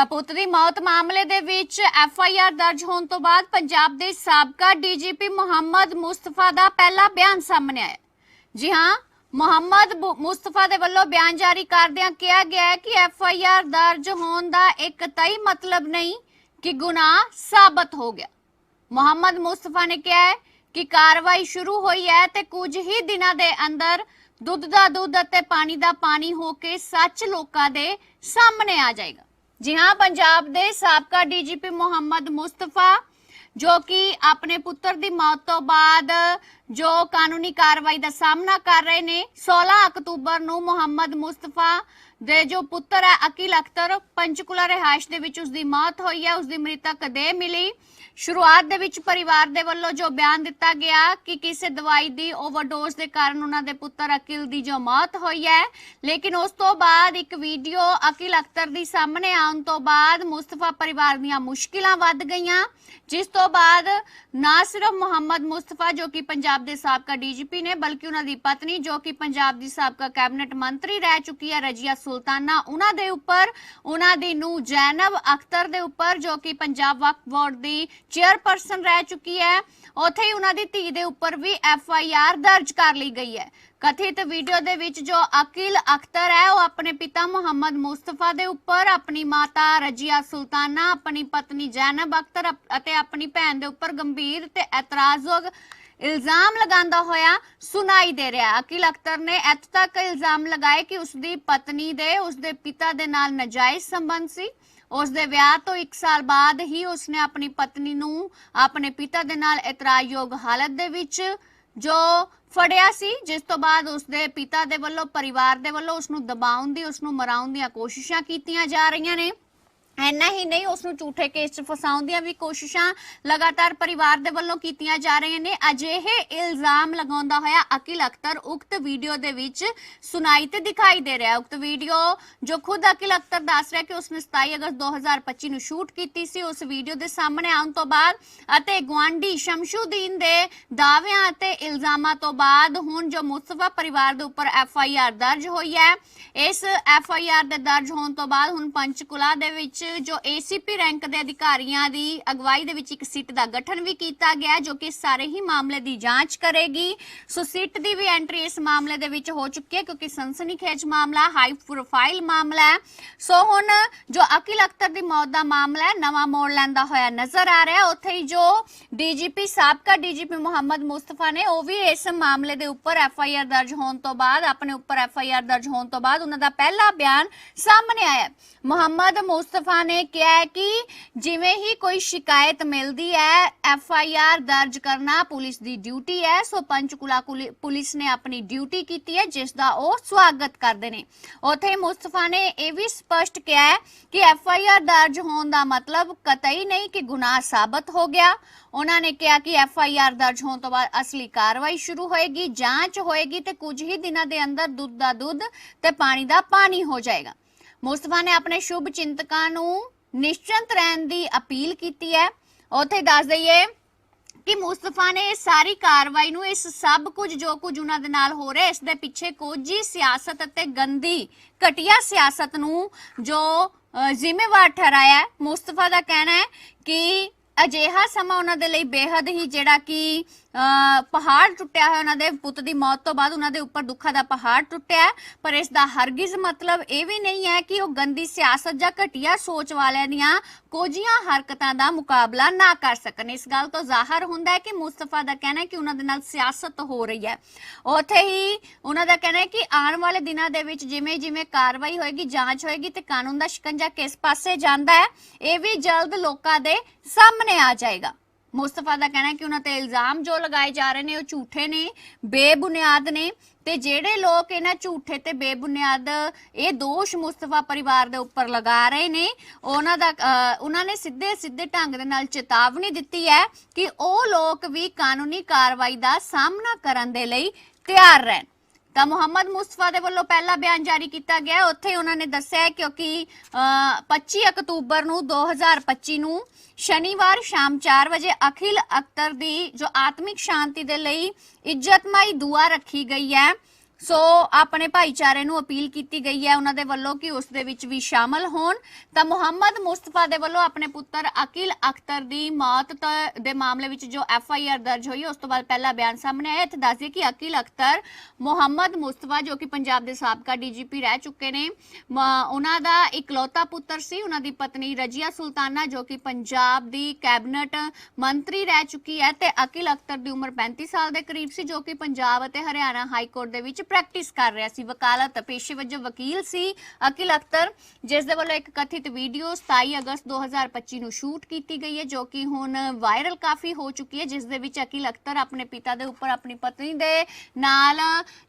ਤਾਂ ਪੁੱਤ ਦੀ ਮੌਤ ਮਾਮਲੇ ਦੇ ਵਿੱਚ ਐਫ ਆਈ ਆਰ ਦਰਜ ਹੋਣ ਤੋਂ ਬਾਅਦ ਪੰਜਾਬ ਦੇ ਸਾਬਕਾ ਡੀਜੀਪੀ ਮੁਹੰਮਦ ਮੁਸਤਫਾ ਦਾ ਪਹਿਲਾ ਬਿਆਨ ਸਾਹਮਣੇ ਆਇਆ। ਜੀ ਹਾਂ, ਮੁਹੰਮਦ ਮੁਸਤਫਾ ਦੇ ਵੱਲੋਂ ਬਿਆਨ ਜਾਰੀ ਕਰਦਿਆਂ ਕਿਹਾ ਗਿਆ ਕਿ ਐਫ ਆਈ ਆਰ ਦਰਜ ਹੋਣ ਦਾ ਇੱਕ ਤਈ ਮਤਲਬ ਨਹੀਂ ਕਿ ਗੁਨਾਹ ਸਾਬਤ ਹੋ ਗਿਆ। ਮੁਹੰਮਦ ਮੁਸਤਫਾ ਨੇ ਕਿਹਾ ਕਿ ਕਾਰਵਾਈ ਸ਼ੁਰੂ ਹੋਈ ਹੈ ਤੇ ਕੁਝ ਹੀ ਦਿਨਾਂ ਦੇ ਅੰਦਰ ਦੁੱਧ ਦਾ ਦੁੱਧ ਅਤੇ ਪਾਣੀ ਦਾ ਪਾਣੀ ਹੋ ਕੇ ਸੱਚ ਲੋਕਾਂ ਦੇ ਸਾਹਮਣੇ ਆ ਜਾਏਗਾ। ਜੀ ਹਾਂ, ਪੰਜਾਬ ਦੇ ਸਾਬਕਾ ਡੀਜੀਪੀ ਮੁਹੰਮਦ ਮੁਸਤਫਾ, ਜੋ ਕਿ ਆਪਣੇ ਪੁੱਤਰ ਦੀ ਮੌਤ ਤੋਂ ਬਾਅਦ ਜੋ ਕਾਨੂੰਨੀ ਕਾਰਵਾਈ ਦਾ ਸਾਹਮਣਾ ਕਰ ਰਹੇ ਨੇ 16 ਅਕਤੂਬਰ ਨੂੰ ਮੁਹੰਮਦ ਮੁਸਤਫਾ ਦੇ ਜੋ ਪੁੱਤਰ ਹੈ ਅਕਿਲ ਅਖਤਰ, ਪੰਚਕੁਲਾ ਰਿਹਾਇਸ਼ ਦੇ ਵਿੱਚ ਉਸ ਦੀ ਮੌਤ ਹੋਈ ਹੈ ਉਸ ਦੀ ਮ੍ਰਿਤਕ ਦੇਹ ਮਿਲੀ। ਸ਼ੁਰੂਆਤ ਦੇ ਵਿੱਚ ਪਰਿਵਾਰ ਦੇ ਵੱਲੋਂ ਜੋ ਬਿਆਨ ਦਿੱਤਾ ਗਿਆ ਕਿ ਕਿਸੇ ਦਵਾਈ ਦੀ ਓਵਰਡੋਜ਼ ਦੇ ਕਾਰਨ ਉਹਨਾਂ ਦੇ ਪੁੱਤਰ ਅਕਿਲ ਦੀ ਜੋ ਮੌਤ ਹੋਈ ਹੈ, ਲੇਕਿਨ ਉਸ ਤੋਂ ਬਾਅਦ ਇੱਕ ਵੀਡੀਓ ਅਕਿਲ ਅਖਤਰ ਦੀ ਸਾਹਮਣੇ ਆਉਣ ਤੋਂ ਬਾਅਦ ਮੁਸਤਫਾ ਪਰਿਵਾਰ ਦੀਆਂ ਮੁਸ਼ਕਿਲਾਂ ਵੱਧ ਗਈਆਂ, ਜਿਸ ਤੋਂ ਬਾਅਦ ਨਾ ਸਿਰਫ ਮੁਹੰਮਦ ਮੁਸਤਫਾ ਜੋ ਕਿ ਪੰਜਾਬ ਦੇ ਸਾਬਕਾ ਡੀਜੀਪੀ ਨੇ, ਬਲਕਿ ਉਹਨਾਂ ਦੀ ਪਤਨੀ ਜੋ ਕਿ ਪੰਜਾਬ ਦੀ ਸਾਬਕਾ ਕੈਬਨਿਟ ਮੰਤਰੀ ਰਹਿ ਚੁੱਕੀ ਹੈ, ਰਜੀਆ ਸੁਲਤਾਨਾ, ਉਹਨਾਂ ਦੇ ਉੱਪਰ, ਉਹਨਾਂ ਦੀ ਨੂੰ ਜੈਨਬ ਅਖਤਰ ਦੇ ਉੱਪਰ, ਜੋ ਕਿ ਪੰਜਾਬ ਵਕਫ ਬੋਰਡ ਦੀ ਚੇਅਰਪਰਸਨ ਰਹਿ ਚੁੱਕੀ ਹੈ। ਉੱਥੇ ਹੀ ਉਹਨਾਂ ਦੀ ਧੀ ਦੇ ਉੱਪਰ ਵੀ ਐਫ ਆਈ ਆਰ ਦਰਜ ਕਰ ਲਈ ਗਈ ਹੈ। ਕਥਿਤ ਵੀਡੀਓ ਦੇ ਵਿੱਚ ਜੋ ਅਕਿਲ ਅਖਤਰ ਹੈ, ਉਹ ਆਪਣੇ ਪਿਤਾ ਮੁਹੰਮਦ ਮੁਸਤਫਾ ਦੇ ਉੱਪਰ, ਆਪਣੀ ਮਾਤਾ ਰਜੀਆ ਸੁਲਤਾਨਾ, ਆਪਣੀ ਪਤਨੀ ਜੈਨਬ ਅਖਤਰ ਅਤੇ ਆਪਣੀ ਭੈਣ ਦੇ ਉੱਪਰ ਗੰਭੀਰ ਤੇ ਇਤਰਾਜ਼ਯੋਗ ਇਲਜ਼ਾਮ ਲਗਾਉਂਦਾ ਹੋਇਆ ਸੁਣਾਈ ਦੇ ਰਿਹਾ। ਅਕਿਲ ਅਖਤਰ ਨੇ ਇੱਥੇ ਤੱਕ ਇਲਜ਼ਾਮ ਲਗਾਏ ਕਿ ਉਸ ਦੀ ਪਤਨੀ ਦੇ ਉਸ ਦੇ ਪਿਤਾ ਦੇ ਨਾਲ ਨਾਜਾਇਜ਼ ਸੰਬੰਧ ਸੀ। ਉਸ ਦੇ ਵਿਆਹ ਤੋਂ 1 ਸਾਲ ਬਾਅਦ ਹੀ ਉਸਨੇ ਆਪਣੀ ਪਤਨੀ ਨੂੰ ਆਪਣੇ ਪਿਤਾ ਦੇ ਨਾਲ ਇਤਰਾਜ਼ਯੋਗ ਹਾਲਤ ਦੇ ਵਿੱਚ ਜੋ ਫੜਿਆ ਸੀ, ਜਿਸ ਤੋਂ ਬਾਅਦ ਉਸ ਦੇ ਪਿਤਾ ਦੇ ਵੱਲੋਂ, ਪਰਿਵਾਰ ਦੇ ਵੱਲੋਂ ਉਸ ਨੂੰ ਦਬਾਉਣ ਦੀ ਉਸ ਨੂੰ ਮਰਾਉਣ ਦੀਆਂ ਕੋਸ਼ਿਸ਼ਾਂ ਕੀਤੀਆਂ ਜਾ ਰਹੀਆਂ ਨੇ। ਐਨਾ ਹੀ ਨਹੀਂ, ਉਸ ਨੂੰ ਝੂਠੇ ਕੇਸ 'ਚ ਫਸਾਉਣ ਦੀਆਂ ਵੀ ਕੋਸ਼ਿਸ਼ਾਂ ਲਗਾਤਾਰ ਪਰਿਵਾਰ ਦੇ ਵੱਲੋਂ ਕੀਤੀਆਂ ਜਾ ਰਹੀਆਂ ਨੇ। ਅਜਿਹੇ ਇਲਜ਼ਾਮ ਲਗਾਉਂਦਾ ਹੋਇਆ ਅਕਿਲ ਅਖਤਰ, ਉਕਤ ਵੀਡੀਓ ਦੇ ਵਿੱਚ ਸੁਣਾਈ ਤੇ ਦਿਖਾਈ ਦੇ ਰਿਹਾ। ਉਕਤ ਵੀਡੀਓ ਜੋ ਖੁਦ ਅਕਿਲ ਅਖਤਰ ਦੱਸ ਰਿਹਾ ਕਿ ਉਸਨੇ 27 ਅਗਸਤ 2025 ਨੂੰ ਸ਼ੂਟ ਕੀਤੀ ਸੀ। ਉਸ ਵੀਡੀਓ ਦੇ ਸਾਹਮਣੇ ਆਉਣ ਤੋਂ ਬਾਅਦ ਅਤੇ ਗਵਾਂਡੀ ਸ਼ਮਸ਼ੂਦੀਨ ਦੇ ਦਾਅਵਿਆਂ ਅਤੇ ਇਲਜ਼ਾਮਾਂ ਤੋਂ ਬਾਅਦ ਹੁਣ ਜੋ ਮੁਸਤਫਾ ਪਰਿਵਾਰ ਦੇ ਉੱਪਰ ਐਫ ਆਈ ਆਰ ਦਰਜ ਹੋਈ ਹੈ, ਇਸ ਐਫ ਆਈ ਆਰ ਦੇ ਦਰਜ ਹੋਣ ਤੋਂ ਬਾਅਦ ਹੁਣ ਪੰਚਕੁਲਾ ਦੇ ਵਿੱਚ ਜੋ ਏਸੀਪੀ ਰੈਂਕ ਦੇ ਅਧਿਕਾਰੀਆਂ ਦੀ ਅਗਵਾਈ ਦੇ ਵਿੱਚ ਇੱਕ ਸਿੱਟ ਦਾ ਗਠਨ ਵੀ ਕੀਤਾ ਗਿਆ, ਜੋ ਕਿ ਸਾਰੇ ਹੀ ਮਾਮਲੇ ਦੀ ਜਾਂਚ ਕਰੇਗੀ। ਸੋ ਸਿੱਟ ਦੀ ਵੀ ਐਂਟਰੀ ਇਸ ਮਾਮਲੇ ਦੇ ਵਿੱਚ ਹੋ ਚੁੱਕੀ ਹੈ, ਕਿਉਂਕਿ ਸਨਸਨੀਖੇਜ ਮਾਮਲਾ, ਹਾਈ ਪ੍ਰੋਫਾਈਲ ਮਾਮਲਾ ਹੈ। ਸੋ ਹੁਣ ਜੋ ਅਕਿਲ ਅਖਤਰ ਦੀ ਮੌਤ ਦਾ ਮਾਮਲਾ ਹੈ, ਨਵਾਂ ਮੋੜ ਲੈਂਦਾ ਹੋਇਆ ਨਜ਼ਰ ਆ ਰਿਹਾ। ਉੱਥੇ ਹੀ ਜੋ ਡੀਜੀਪੀ ਸਾਬਕਾ ਡੀਜੀਪੀ ਮੁਹੰਮਦ ਮੁਸਤਫਾ ਨੇ, ਉਹ ਵੀ ਇਸ ਮਾਮਲੇ ਦੇ ਉੱਪਰ ਐਫ ਆਈ ਆਰ ਦਰਜ ਹੋਣ ਤੋਂ ਬਾਅਦ, ਆਪਣੇ ਉੱਪਰ ਐਫ ਆਈ ਆਰ ਦਰਜ ਹੋਣ ਤੋਂ ਬਾਅਦ ਉਹਨਾਂ ਦਾ ਪਹਿਲਾ ਬਿਆਨ ਸਾਹਮਣੇ ਆਇਆ ਮੁਹੰਮਦ ਮੁਸਤਫਾ ਨੇ ਕਿਹਾ ਕਿ ਜਿਵੇਂ ਹੀ ਕੋਈ ਸ਼ਿਕਾਇਤ ਮਿਲਦੀ ਹੈ, ਐਫ ਆਈ ਆਰ ਦਰਜ ਕਰਨਾ ਪੁਲਿਸ ਦੀ ਡਿਊਟੀ ਹੈ। ਸੋ ਪੰਚਕੁਲਾ ਕੁਲੀ- ਪੁਲਿਸ ਨੇ ਆਪਣੀ ਡਿਊਟੀ ਕੀਤੀ ਹੈ, ਜਿਸ ਦਾ ਉਹ ਸਵਾਗਤ ਕਰਦੇ ਨੇ। ਉਥੇ ਮੁਸਤਫਾ ਨੇ ਇਹ ਵੀ ਸਪਸ਼ਟ ਕਿਹਾ ਹੈ ਕਿ ਐਫ ਆਈ ਆਰ ਦਰਜ ਹੋਣ ਦਾ ਮਤਲਬ ਕਤਈ ਨਹੀਂ ਕਿ ਗੁਨਾਹ ਸਾਬਤ ਹੋ ਗਿਆ। ਉਹਨਾਂ ਨੇ ਕਿਹਾ ਕਿ ਐਫ ਆਈ ਆਰ ਦਰਜ ਹੋਣ ਤੋਂ ਬਾਅਦ ਅਸਲੀ ਕਾਰਵਾਈ ਸ਼ੁਰੂ ਹੋਏਗੀ, ਜਾਂਚ ਹੋਏਗੀ ਤੇ ਕੁਝ ਹੀ ਦਿਨਾਂ ਦੇ ਅੰਦਰ ਦੁੱਧ ਦਾ ਦੁੱਧ ਤੇ ਪਾਣੀ ਦਾ ਪਾਣੀ ਹੋ ਜਾਏਗਾ। ਮੁਸਤਫਾ ਨੇ ਆਪਣੇ ਸ਼ੁਭ ਚਿੰਤਕਾਂ ਨੂੰ ਨਿਸ਼ਚਿੰਤ ਰਹਿਣ ਦੀ ਅਪੀਲ ਕੀਤੀ ਹੈ। ਉੱਥੇ ਦੱਸ ਦਈਏ ਕਿ ਮੁਸਤਫਾ ਨੇ ਇਹ ਸਾਰੀ ਕਾਰਵਾਈ ਨੂੰ ਇਸ ਸਭ ਕੁਝ ਜੋ ਕੁਝ ਉਹਨਾਂ ਦੇ ਨਾਲ ਹੋ ਰਿਹਾ, ਇਸ ਦੇ ਪਿੱਛੇ ਕੋਝੀ ਸਿਆਸਤ ਅਤੇ ਗੰਦੀ, ਘਟੀਆ ਸਿਆਸਤ ਨੂੰ ਜੋ ਜ਼ਿੰਮੇਵਾਰ ਠਹਿਰਾਇਆ ਮੁਸਤਫਾ ਦਾ ਕਹਿਣਾ ਹੈ ਕਿ ਅਜਿਹਾ ਸਮਾਂ ਉਹਨਾਂ ਦੇ ਲਈ ਬੇहद ਹੀ ਜਿਹੜਾ ਕਿ ਅ, ਪਹਾੜ ਟੁੱਟਿਆ ਹੈ ਉਹਨਾਂ ਦੇ ਪੁੱਤ ਦੀ ਮੌਤ ਤੋਂ ਬਾਅਦ ਉਹਨਾਂ ਦੇ ਉੱਪਰ ਦੁੱਖਾਂ ਦਾ ਪਹਾੜ ਟੁੱਟਿਆ। ਪਰ ਇਸ ਦਾ ਹਰਗਿਜ਼ ਮਤਲਬ ਇਹ ਵੀ ਨਹੀਂ ਹੈ ਕਿ ਉਹ ਗੰਦੀ ਸਿਆਸਤ ਜਾਂ ਘਟੀਆ ਸੋਚ ਵਾਲਿਆਂ ਦੀਆਂ ਕੋਝੀਆਂ ਹਰਕਤਾਂ ਦਾ ਮੁਕਾਬਲਾ ਨਾ ਕਰ ਸਕਣ। ਇਸ ਗੱਲ ਤੋਂ ਜ਼ਾਹਰ ਹੁੰਦਾ ਹੈ ਕਿ ਮੁਸਤਫਾ ਦਾ ਕਹਿਣਾ ਹੈ ਕਿ ਉਹਨਾਂ ਦੇ ਨਾਲ ਸਿਆਸਤ ਹੋ ਰਹੀ ਹੈ। ਉੱਥੇ ਹੀ ਉਹਨਾਂ ਦਾ ਕਹਿਣਾ ਹੈ ਕਿ ਆਉਣ ਵਾਲੇ ਦਿਨਾਂ ਦੇ ਵਿੱਚ ਜਿਵੇਂ ਜਿਵੇਂ ਕਾਰਵਾਈ ਹੋਏਗੀ, ਜਾਂਚ ਹੋਏਗੀ ਤੇ ਕਾਨੂੰਨ ਦਾ ਸ਼ਿਕੰਜਾ ਕਿਸ ਪਾਸੇ ਜਾਂਦਾ ਹੈ, ਇਹ ਵੀ ਜਲਦ ਲੋਕਾਂ ਦੇ ਸਾਹਮਣੇ ਆ ਜਾਏਗਾ। ਮੁਸਤਫਾ ਦਾ ਕਹਿਣਾ ਹੈ ਕਿ ਉਹਨਾਂ ਤੇ ਇਲਜ਼ਾਮ ਜੋ ਲਗਾਏ ਜਾ ਰਹੇ ਨੇ, ਉਹ ਝੂਠੇ ਨੇ, ਬੇਬੁਨਿਆਦ ਨੇ ਤੇ ਜਿਹੜੇ ਲੋਕ ਇਹਨਾਂ ਝੂਠੇ ਤੇ ਬੇਬੁਨਿਆਦ, ਇਹ ਦੋਸ਼ ਮੁਸਤਫਾ ਪਰਿਵਾਰ ਦੇ ਉੱਪਰ ਲਗਾ ਰਹੇ ਨੇ, ਉਹਨਾਂ ਦਾ ਉਹਨਾਂ ਨੇ ਸਿੱਧੇ ਸਿੱਧੇ ਢੰਗ ਦੇ ਨਾਲ ਚੇਤਾਵਨੀ ਦਿੱਤੀ ਹੈ ਕਿ ਉਹ ਲੋਕ ਵੀ ਕਾਨੂੰਨੀ ਕਾਰਵਾਈ ਦਾ ਸਾਹਮਣਾ ਕਰਨ ਦੇ ਲਈ ਤਿਆਰ ਰਹਿਣ। ਤਾਂ ਮੁਹੰਮਦ ਮੁਸਤਫਾ ਦੇ ਵੱਲੋਂ ਪਹਿਲਾ ਬਿਆਨ ਜਾਰੀ ਕੀਤਾ ਗਿਆ ਉੱਥੇ ਉਹਨਾਂ ਨੇ ਦੱਸਿਆ ਕਿਉਂਕਿ ਅ, 25 ਅਕਤੂਬਰ ਨੂੰ 2025 ਨੂੰ ਸ਼ਨੀਵਾਰ ਸ਼ਾਮ 4 ਵਜੇ ਅਖਿਲ ਅਖਤਰ ਦੀ ਜੋ ਆਤਮਿਕ ਸ਼ਾਂਤੀ ਦੇ ਲਈ ਇੱਜ਼ਤਮਈ ਦੁਆ ਰੱਖੀ ਗਈ ਹੈ। ਸੋ ਆਪਣੇ ਭਾਈਚਾਰੇ ਨੂੰ ਅਪੀਲ ਕੀਤੀ ਗਈ ਹੈ ਉਹਨਾਂ ਦੇ ਵੱਲੋਂ ਕਿ ਉਸ ਦੇ ਵਿੱਚ ਵੀ ਸ਼ਾਮਲ ਹੋਣ। ਤਾਂ ਮੁਹੰਮਦ ਮੁਸਤਫਾ ਦੇ ਵੱਲੋਂ ਆਪਣੇ ਪੁੱਤਰ ਅਕਿਲ ਅਖਤਰ ਦੀ ਮੌਤ ਦੇ ਮਾਮਲੇ ਵਿੱਚ ਜੋ ਐਫ ਆਈ ਆਰ ਦਰਜ ਹੋਈ ਉਸ ਤੋਂ ਬਾਅਦ ਪਹਿਲਾ ਬਿਆਨ ਸਾਹਮਣੇ ਆਇਆ। ਇੱਥੇ ਦੱਸ ਦਈਏ ਕਿ ਅਕਿਲ ਅਖਤਰ ਮੁਹੰਮਦ ਮੁਸਤਫਾ ਜੋ ਕਿ ਪੰਜਾਬ ਦੇ ਸਾਬਕਾ ਡੀਜੀਪੀ ਰਹਿ ਚੁੱਕੇ ਨੇ, ਮ- ਉਹਨਾਂ ਦਾ ਇਕਲੌਤਾ ਪੁੱਤਰ ਸੀ। ਉਹਨਾਂ ਦੀ ਪਤਨੀ ਰਜੀਆ ਸੁਲਤਾਨਾ ਜੋ ਕਿ ਪੰਜਾਬ ਦੀ ਕੈਬਨਿਟ ਮੰਤਰੀ ਰਹਿ ਚੁੱਕੀ ਹੈ ਤੇ ਅਕਿਲ ਅਖਤਰ ਦੀ ਉਮਰ 35 ਸਾਲ ਦੇ ਕਰੀਬ ਸੀ, ਜੋ ਕਿ ਪੰਜਾਬ ਅਤੇ ਹਰਿਆਣਾ ਹਾਈ ਕੋਰਟ ਦੇ ਵਿੱਚ ਪ੍ਰੈਕਟਿਸ ਕਰ ਰਿਹਾ ਸੀ। ਵਕਾਲਤ ਪੇਸ਼ੇ ਵਜੋਂ ਵਕੀਲ ਸੀ ਅਕਿਲ ਅਖਤਰ, ਜਿਸ ਦੇ ਵੱਲੋਂ ਇੱਕ ਕਥਿਤ ਵੀਡੀਓ 27 ਅਗਸਤ 2025 ਨੂੰ ਸ਼ੂਟ ਕੀਤੀ ਗਈ ਹੈ, ਜੋ ਕਿ ਹੁਣ ਵਾਇਰਲ ਕਾਫੀ ਹੋ ਚੁੱਕੀ ਹੈ, ਜਿਸ ਦੇ ਵਿੱਚ ਅਕਿਲ ਅਖਤਰ ਆਪਣੇ ਪਿਤਾ ਦੇ ਉੱਪਰ ਆਪਣੀ ਪਤਨੀ ਦੇ ਨਾਲ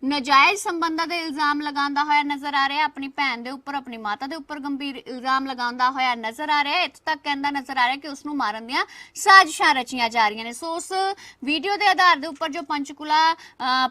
ਨਜਾਇਜ਼ ਸੰਬੰਧਾਂ ਦੇ ਇਲਜ਼ਾਮ ਲਗਾਉਂਦਾ ਹੋਇਆ ਨਜ਼ਰ ਆ ਰਿਹਾ ਆਪਣੀ ਭੈਣ ਦੇ ਉੱਪਰ, ਆਪਣੀ ਮਾਤਾ ਦੇ ਉੱਪਰ ਗੰਭੀਰ ਇਲਜ਼ਾਮ ਲਗਾਉਂਦਾ ਹੋਇਆ ਨਜ਼ਰ ਆ ਰਿਹਾ ਹੈ। ਇੱਥੇ ਤੱਕ ਕਹਿੰਦਾ ਨਜ਼ਰ ਆ ਰਿਹਾ ਕਿ ਉਸ ਨੂੰ ਮਾਰਨ ਦੀਆਂ ਸਾਜ਼ਿਸ਼ਾਂ ਰਚੀਆਂ ਜਾ ਰਹੀਆਂ ਨੇ। ਸੋ ਉਸ ਵੀਡੀਓ ਦੇ ਆਧਾਰ ਦੇ ਉੱਪਰ ਜੋ ਪੰਚਕੁਲਾ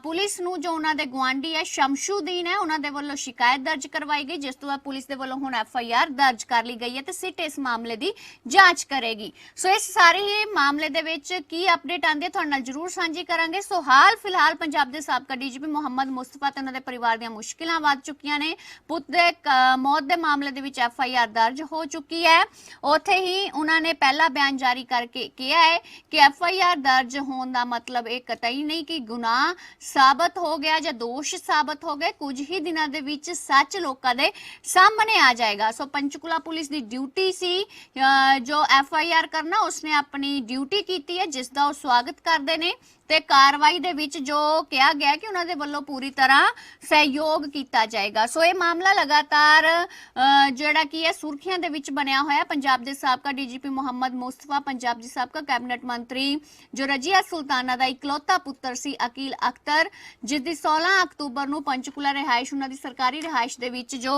ਪੁਲਿਸ ਨੂੰ ਜੋ ਉਹਨਾਂ ਦੇ ਗਵਾਂਢੀ ਹੈ ਸ਼ਮਸ਼ੂਦੀਨ ਹੈ, ਉਹਨਾਂ ਦੇ ਵੱਲੋਂ ਸ਼ਿਕਾਇਤ ਦਰਜ ਕਰਵਾਈ ਗਈ, ਜਿਸ ਤੋਂ ਬਾਅਦ ਪੁਲਿਸ ਦੇ ਵੱਲੋਂ ਹੁਣ ਐਫ ਆਈ ਆਰ ਦਰਜ ਕਰ ਲਈ ਗਈ ਹੈ ਤੇ ਸਿਟ ਇਸ ਮਾਮਲੇ ਦੀ ਜਾਂਚ ਕਰੇਗੀ। ਸੋ ਇਸ ਸਾਰੇ ਹੀ ਮਾਮਲੇ ਦੇ ਵਿੱਚ ਕੀ ਅਪਡੇਟ ਆਂਦੀ ਹੈ, ਤੁਹਾਡੇ ਨਾਲ ਜਰੂਰ ਸਾਂਝੀ ਕਰਾਂਗੇ। ਸੋ ਹਾਲ ਫਿਲਹਾਲ ਪੰਜਾਬ ਦੇ ਸਾਬਕਾ ਡੀਜੀਪੀ ਮੁਹੰਮਦ ਮੁਸਤਫਾ ਤੇ ਉਹਨਾਂ ਦੇ ਪਰਿਵਾਰ ਦੀਆਂ ਮੁਸ਼ਕਿਲਾਂ ਵੱਧ ਚੁੱਕੀਆਂ ਨੇ। ਪੁੱਤ ਦੇ ਮੌਤ ਦੇ ਮਾਮਲੇ ਦੇ ਵਿੱਚ ਐਫ ਆਈ ਆਰ ਦਰਜ ਹੋ ਚੁੱਕੀ ਹੈ। ਉੱਥੇ ਹੀ ਉਹਨਾਂ ਨੇ ਪਹਿਲਾ ਬਿਆਨ ਜਾਰੀ ਕਰਕੇ ਕਿਹਾ ਹੈ ਕਿ ਐਫ ਆਈ ਆਰ ਦਰਜ ਹੋਣ ਦਾ ਮਤਲਬ ਇਹ ਕਤਈ ਨਹੀਂ ਕਿ ਗੁਨਾਹ ਸਾਬਤ ਹੋ ਗਿਆ ਜਾਂ ਦੋਸ਼ ਸਾਬਤ ਹੋ ਗਏ ਕੁਝ ਹੀ ਦਿਨਾਂ ਦੇ ਵਿੱਚ ਸੱਚ ਲੋਕਾਂ ਦੇ ਸਾਹਮਣੇ ਆ ਜਾਏਗਾ। ਸੋ ਪੰਚਕੁਲਾ ਪੁਲਿਸ ਦੀ ਡਿਊਟੀ ਸੀ ਅਹ, ਜੋ ਐਫ ਆਈ ਆਰ ਕਰਨਾ ਉਸਨੇ ਆਪਣੀ ਡਿਊਟੀ ਕੀਤੀ ਹੈ ਜਿਸ ਦਾ ਉਹ ਸਵਾਗਤ ਕਰਦੇ ਨੇ। ਤੇ ਕਾਰਵਾਈ ਦੇ ਵਿੱਚ ਜੋ ਕਿਹਾ ਗਿਆ ਕਿ ਉਹਨਾਂ ਦੇ ਵੱਲੋਂ ਪੂਰੀ ਤਰ੍ਹਾਂ ਸਹਿਯੋਗ ਕੀਤਾ ਜਾਏਗਾ। ਸੋ ਇਹ ਮਾਮਲਾ ਲਗਾਤਾਰ ਜਿਹੜਾ ਕੀ ਹੈ ਸੁਰਖੀਆਂ ਦੇ ਵਿੱਚ ਬਣਿਆ ਹੋਇਆ ਪੰਜਾਬ ਦੇ ਸਾਬਕਾ ਡੀਜੀਪੀ ਮੁਹੰਮਦ ਮੁਸਤਫਾ, ਪੰਜਾਬ ਦੇ ਸਾਬਕਾ ਕੈਬਨਿਟ ਮੰਤਰੀ ਜੋ ਰਜੀਆ ਸੁਲਤਾਨਾ ਦਾ ਇਕਲੌਤਾ ਪੁੱਤਰ ਸੀ ਅਕੀਲ ਅਖਤਰ, ਜਿਸ ਦੀ 16 ਅਕਤੂਬਰ ਨੂੰ ਪੰਚਕੁਲਾ ਰਿਹਾਇਸ਼, ਉਹਨਾਂ ਦੀ ਸਰਕਾਰੀ ਰਿਹਾਇਸ਼ ਦੇ ਵਿੱਚ ਜੋ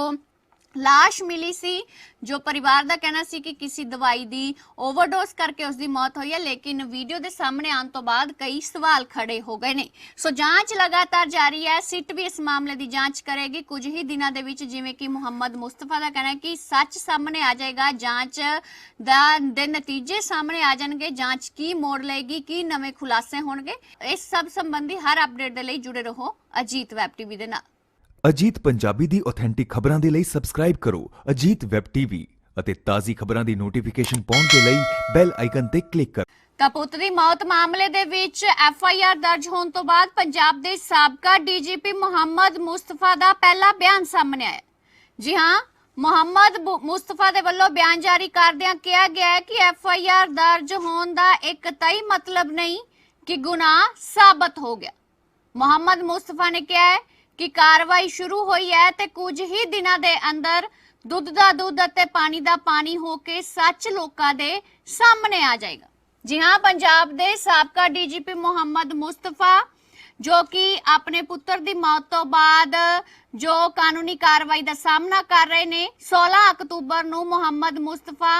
ਲਾਸ਼ ਮਿਲੀ ਸੀ, ਜੋ ਪਰਿਵਾਰ ਦਾ ਕਹਿਣਾ ਸੀ ਕਿ ਕਿਸੇ ਦਵਾਈ ਦੀ ਓਵਰਡੋਸ ਕਰਕੇ ਉਸ ਦੀ ਮੌਤ ਹੋਈ ਹੈ, ਲੇਕਿਨ ਵੀਡੀਓ ਦੇ ਸਾਹਮਣੇ ਆਉਣ ਤੋਂ ਬਾਅਦ ਕਈ ਸਵਾਲ ਖੜੇ ਹੋ ਗਏ ਨੇ। ਸੋ ਜਾਂਚ ਲਗਾਤਾਰ ਜਾਰੀ ਹੈ, ਸਿੱਟ ਵੀ ਇਸ ਮਾਮਲੇ ਦੀ ਜਾਂਚ ਕਰੇਗੀ। ਕੁਝ ਹੀ ਦਿਨਾਂ ਦੇ ਵਿੱਚ ਜਿਵੇਂ ਕਿ ਮੁਹੰਮਦ ਮੁਸਤਫਾ ਦਾ ਕਹਿਣਾ ਕਿ ਸੱਚ ਸਾਹਮਣੇ ਆ ਜਾਏਗਾ, ਜਾਂਚ ਦਾ ਦੇ ਨਤੀਜੇ ਸਾਹਮਣੇ ਆ ਜਾਣਗੇ, ਜਾਂਚ ਕੀ ਮੋੜ ਲਏਗੀ, ਕੀ ਨਵੇਂ ਖੁਲਾਸੇ ਹੋਣਗੇ। ਇਸ ਸਭ ਸੰਬੰਧੀ ਹਰ ਅਪਡੇਟ ਦੇ ਲਈ ਜੁੜੇ ਰਹੋ ਅਜੀਤ ਵੈਬ ਟੀਵੀ ਦੇ ਨਾਲ। ਅਜੀਤ ਪੰਜਾਬੀ ਦੀ ਆਥੈਂਟਿਕ ਖਬਰਾਂ ਦੇ ਲਈ ਸਬਸਕ੍ਰਾਈਬ ਕਰੋ ਅਜੀਤ ਵੈਬ ਟੀਵੀ ਅਤੇ ਤਾਜ਼ੀ ਖਬਰਾਂ ਦੀ ਨੋਟੀਫਿਕੇਸ਼ਨ ਪਾਉਣ ਦੇ ਲਈ ਬੈਲ ਆਈਕਨ ਤੇ ਕਲਿੱਕ ਕਰੋ। ਤਾਂ ਮੌਤ ਮਾਮਲੇ ਦੇ ਵਿੱਚ ਐਫ ਆਈ ਆਰ ਦਰਜ ਹੋਣ ਤੋਂ ਬਾਅਦ ਪੰਜਾਬ ਦੇ ਸਾਬਕਾ ਡੀਜੀਪੀ ਮੁਹੰਮਦ ਮੁਸਤਫਾ ਦਾ ਪਹਿਲਾ ਬਿਆਨ ਸਾਹਮਣੇ ਆਇਆ। ਜੀ ਹਾਂ, ਮੁਹੰਮਦ ਮੁਸਤਫਾ ਦੇ ਵੱਲੋਂ ਬਿਆਨ ਜਾਰੀ ਕਰਦਿਆਂ ਕਿਹਾ ਗਿਆ ਕਿ ਐਫ ਆਈ ਆਰ ਦਰਜ ਹੋਣ ਦਾ ਇੱਕ ਤਈ ਮਤਲਬ ਨਹੀਂ ਕਿ ਗੁਨਾਹ ਸਾਬਤ ਹੋ ਗਿਆ। ਮੁਹੰਮਦ ਮੁਸਤਫਾ ਨੇ ਕਿਹਾ ਕਿ ਕਾਰਵਾਈ ਸ਼ੁਰੂ ਹੋਈ ਹੈ ਤੇ ਕੁਝ ਹੀ ਦਿਨਾਂ ਦੇ ਅੰਦਰ ਦੁੱਧ ਦਾ ਦੁੱਧ ਅਤੇ ਪਾਣੀ ਦਾ ਪਾਣੀ ਹੋ ਕੇ ਸੱਚ ਲੋਕਾਂ ਦੇ ਸਾਹਮਣੇ ਆ ਜਾਏਗਾ। ਜੀ ਹਾਂ, ਪੰਜਾਬ ਦੇ ਸਾਬਕਾ ਡੀਜੀਪੀ ਮੁਹੰਮਦ ਮੁਸਤਫਾ, ਜੋ ਕਿ ਆਪਣੇ ਪੁੱਤਰ ਦੀ ਮੌਤ ਤੋਂ ਬਾਅਦ ਜੋ ਕਾਨੂੰਨੀ ਕਾਰਵਾਈ ਦਾ ਸਾਹਮਣਾ ਕਰ ਰਹੇ ਨੇ 16 ਅਕਤੂਬਰ ਨੂੰ ਮੁਹੰਮਦ ਮੁਸਤਫਾ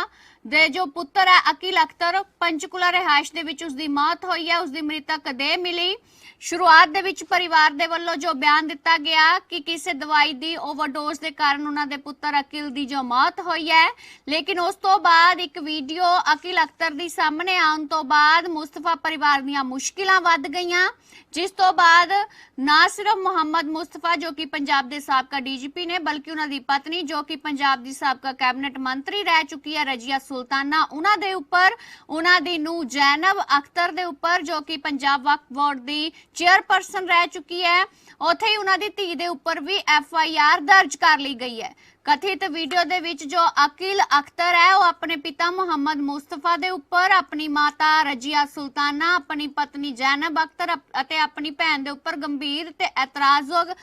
ਦੇ ਜੋ ਪੁੱਤਰ ਹੈ ਅਕਿਲ ਅਖਤਰ, ਪੰਚਕੁਲਾ ਰਿਹਾਇਸ਼ ਦੇ ਵਿੱਚ ਉਸ ਦੀ ਮੌਤ ਹੋਈ ਹੈ ਉਸ ਦੀ ਮ੍ਰਿਤਕ ਦੇਹ ਮਿਲੀ। ਸ਼ੁਰੂਆਤ ਦੇ ਵਿੱਚ ਪਰਿਵਾਰ ਦੇ ਵੱਲੋਂ ਜੋ ਬਿਆਨ ਦਿੱਤਾ ਗਿਆ ਕਿ ਕਿਸੇ ਦਵਾਈ ਦੀ ਓਵਰਡੋਜ਼ ਦੇ ਕਾਰਨ ਉਹਨਾਂ ਦੇ ਪੁੱਤਰ ਅਕਿਲ ਦੀ ਜੋ ਮੌਤ ਹੋਈ ਹੈ, ਲੇਕਿਨ ਉਸ ਤੋਂ ਬਾਅਦ ਇੱਕ ਵੀਡੀਓ ਅਕਿਲ ਅਖਤਰ ਦੀ ਸਾਹਮਣੇ ਆਉਣ ਤੋਂ ਬਾਅਦ ਮੁਸਤਫਾ ਪਰਿਵਾਰ ਦੀਆਂ ਮੁਸ਼ਕਿਲਾਂ ਵੱਧ ਗਈਆਂ, ਜਿਸ ਤੋਂ ਬਾਅਦ ਨਾ ਸਿਰਫ ਮੁਹੰਮਦ ਮੁਸਤਫਾ ਜੋ ਕਿ ਪੰਜਾਬ ਦੇ ਸਾਬਕਾ ਡੀਜੀਪੀ ਨੇ ਬਲਕਿ ਉਹਨਾਂ ਦੀ ਪਤਨੀ ਜੋ ਕਿ ਪੰਜਾਬ ਦੀ ਸਾਬਕਾ ਕੈਬਨਿਟ ਮੰਤਰੀ ਰਹਿ ਚੁੱਕੀ ਹੈ, ਰਜੀਆ ਸੁਲਤਾਨਾ, ਉਹਨਾਂ ਦੇ ਉੱਪਰ ਉਹਨਾਂ ਦੀ ਨੂੰ ਜੈਨਬ ਅਖਤਰ ਦੇ ਉੱਪਰ ਜੋ ਕਿ ਪੰਜਾਬ ਵਕਫ ਬੋਰਡ ਦੀ ਚੇਅਰਪਰਸਨ ਰਹਿ ਚੁੱਕੀ ਹੈ। ਉੱਥੇ ਹੀ ਉਹਨਾਂ ਦੀ ਧੀ ਦੇ ਉੱਪਰ ਵੀ ਐਫ ਆਈ ਆਰ ਦਰਜ ਕਰ ਲਈ ਗਈ ਹੈ। ਕਥਿਤ ਵੀਡੀਓ ਦੇ ਵਿੱਚ ਜੋ ਅਕਿਲ ਅਖਤਰ ਹੈ, ਉਹ ਆਪਣੇ ਪਿਤਾ ਮੁਹੰਮਦ ਮੁਸਤਫਾ ਦੇ ਉੱਪਰ, ਆਪਣੀ ਮਾਤਾ ਰਜੀਆ ਸੁਲਤਾਨਾ, ਆਪਣੀ ਪਤਨੀ ਜੈਨਬ ਅਖਤਰ ਅਤੇ ਆਪਣੀ ਭੈਣ ਦੇ ਉੱਪਰ ਗੰਭੀਰ ਤੇ ਇਤਰਾਜ਼ਯੋਗ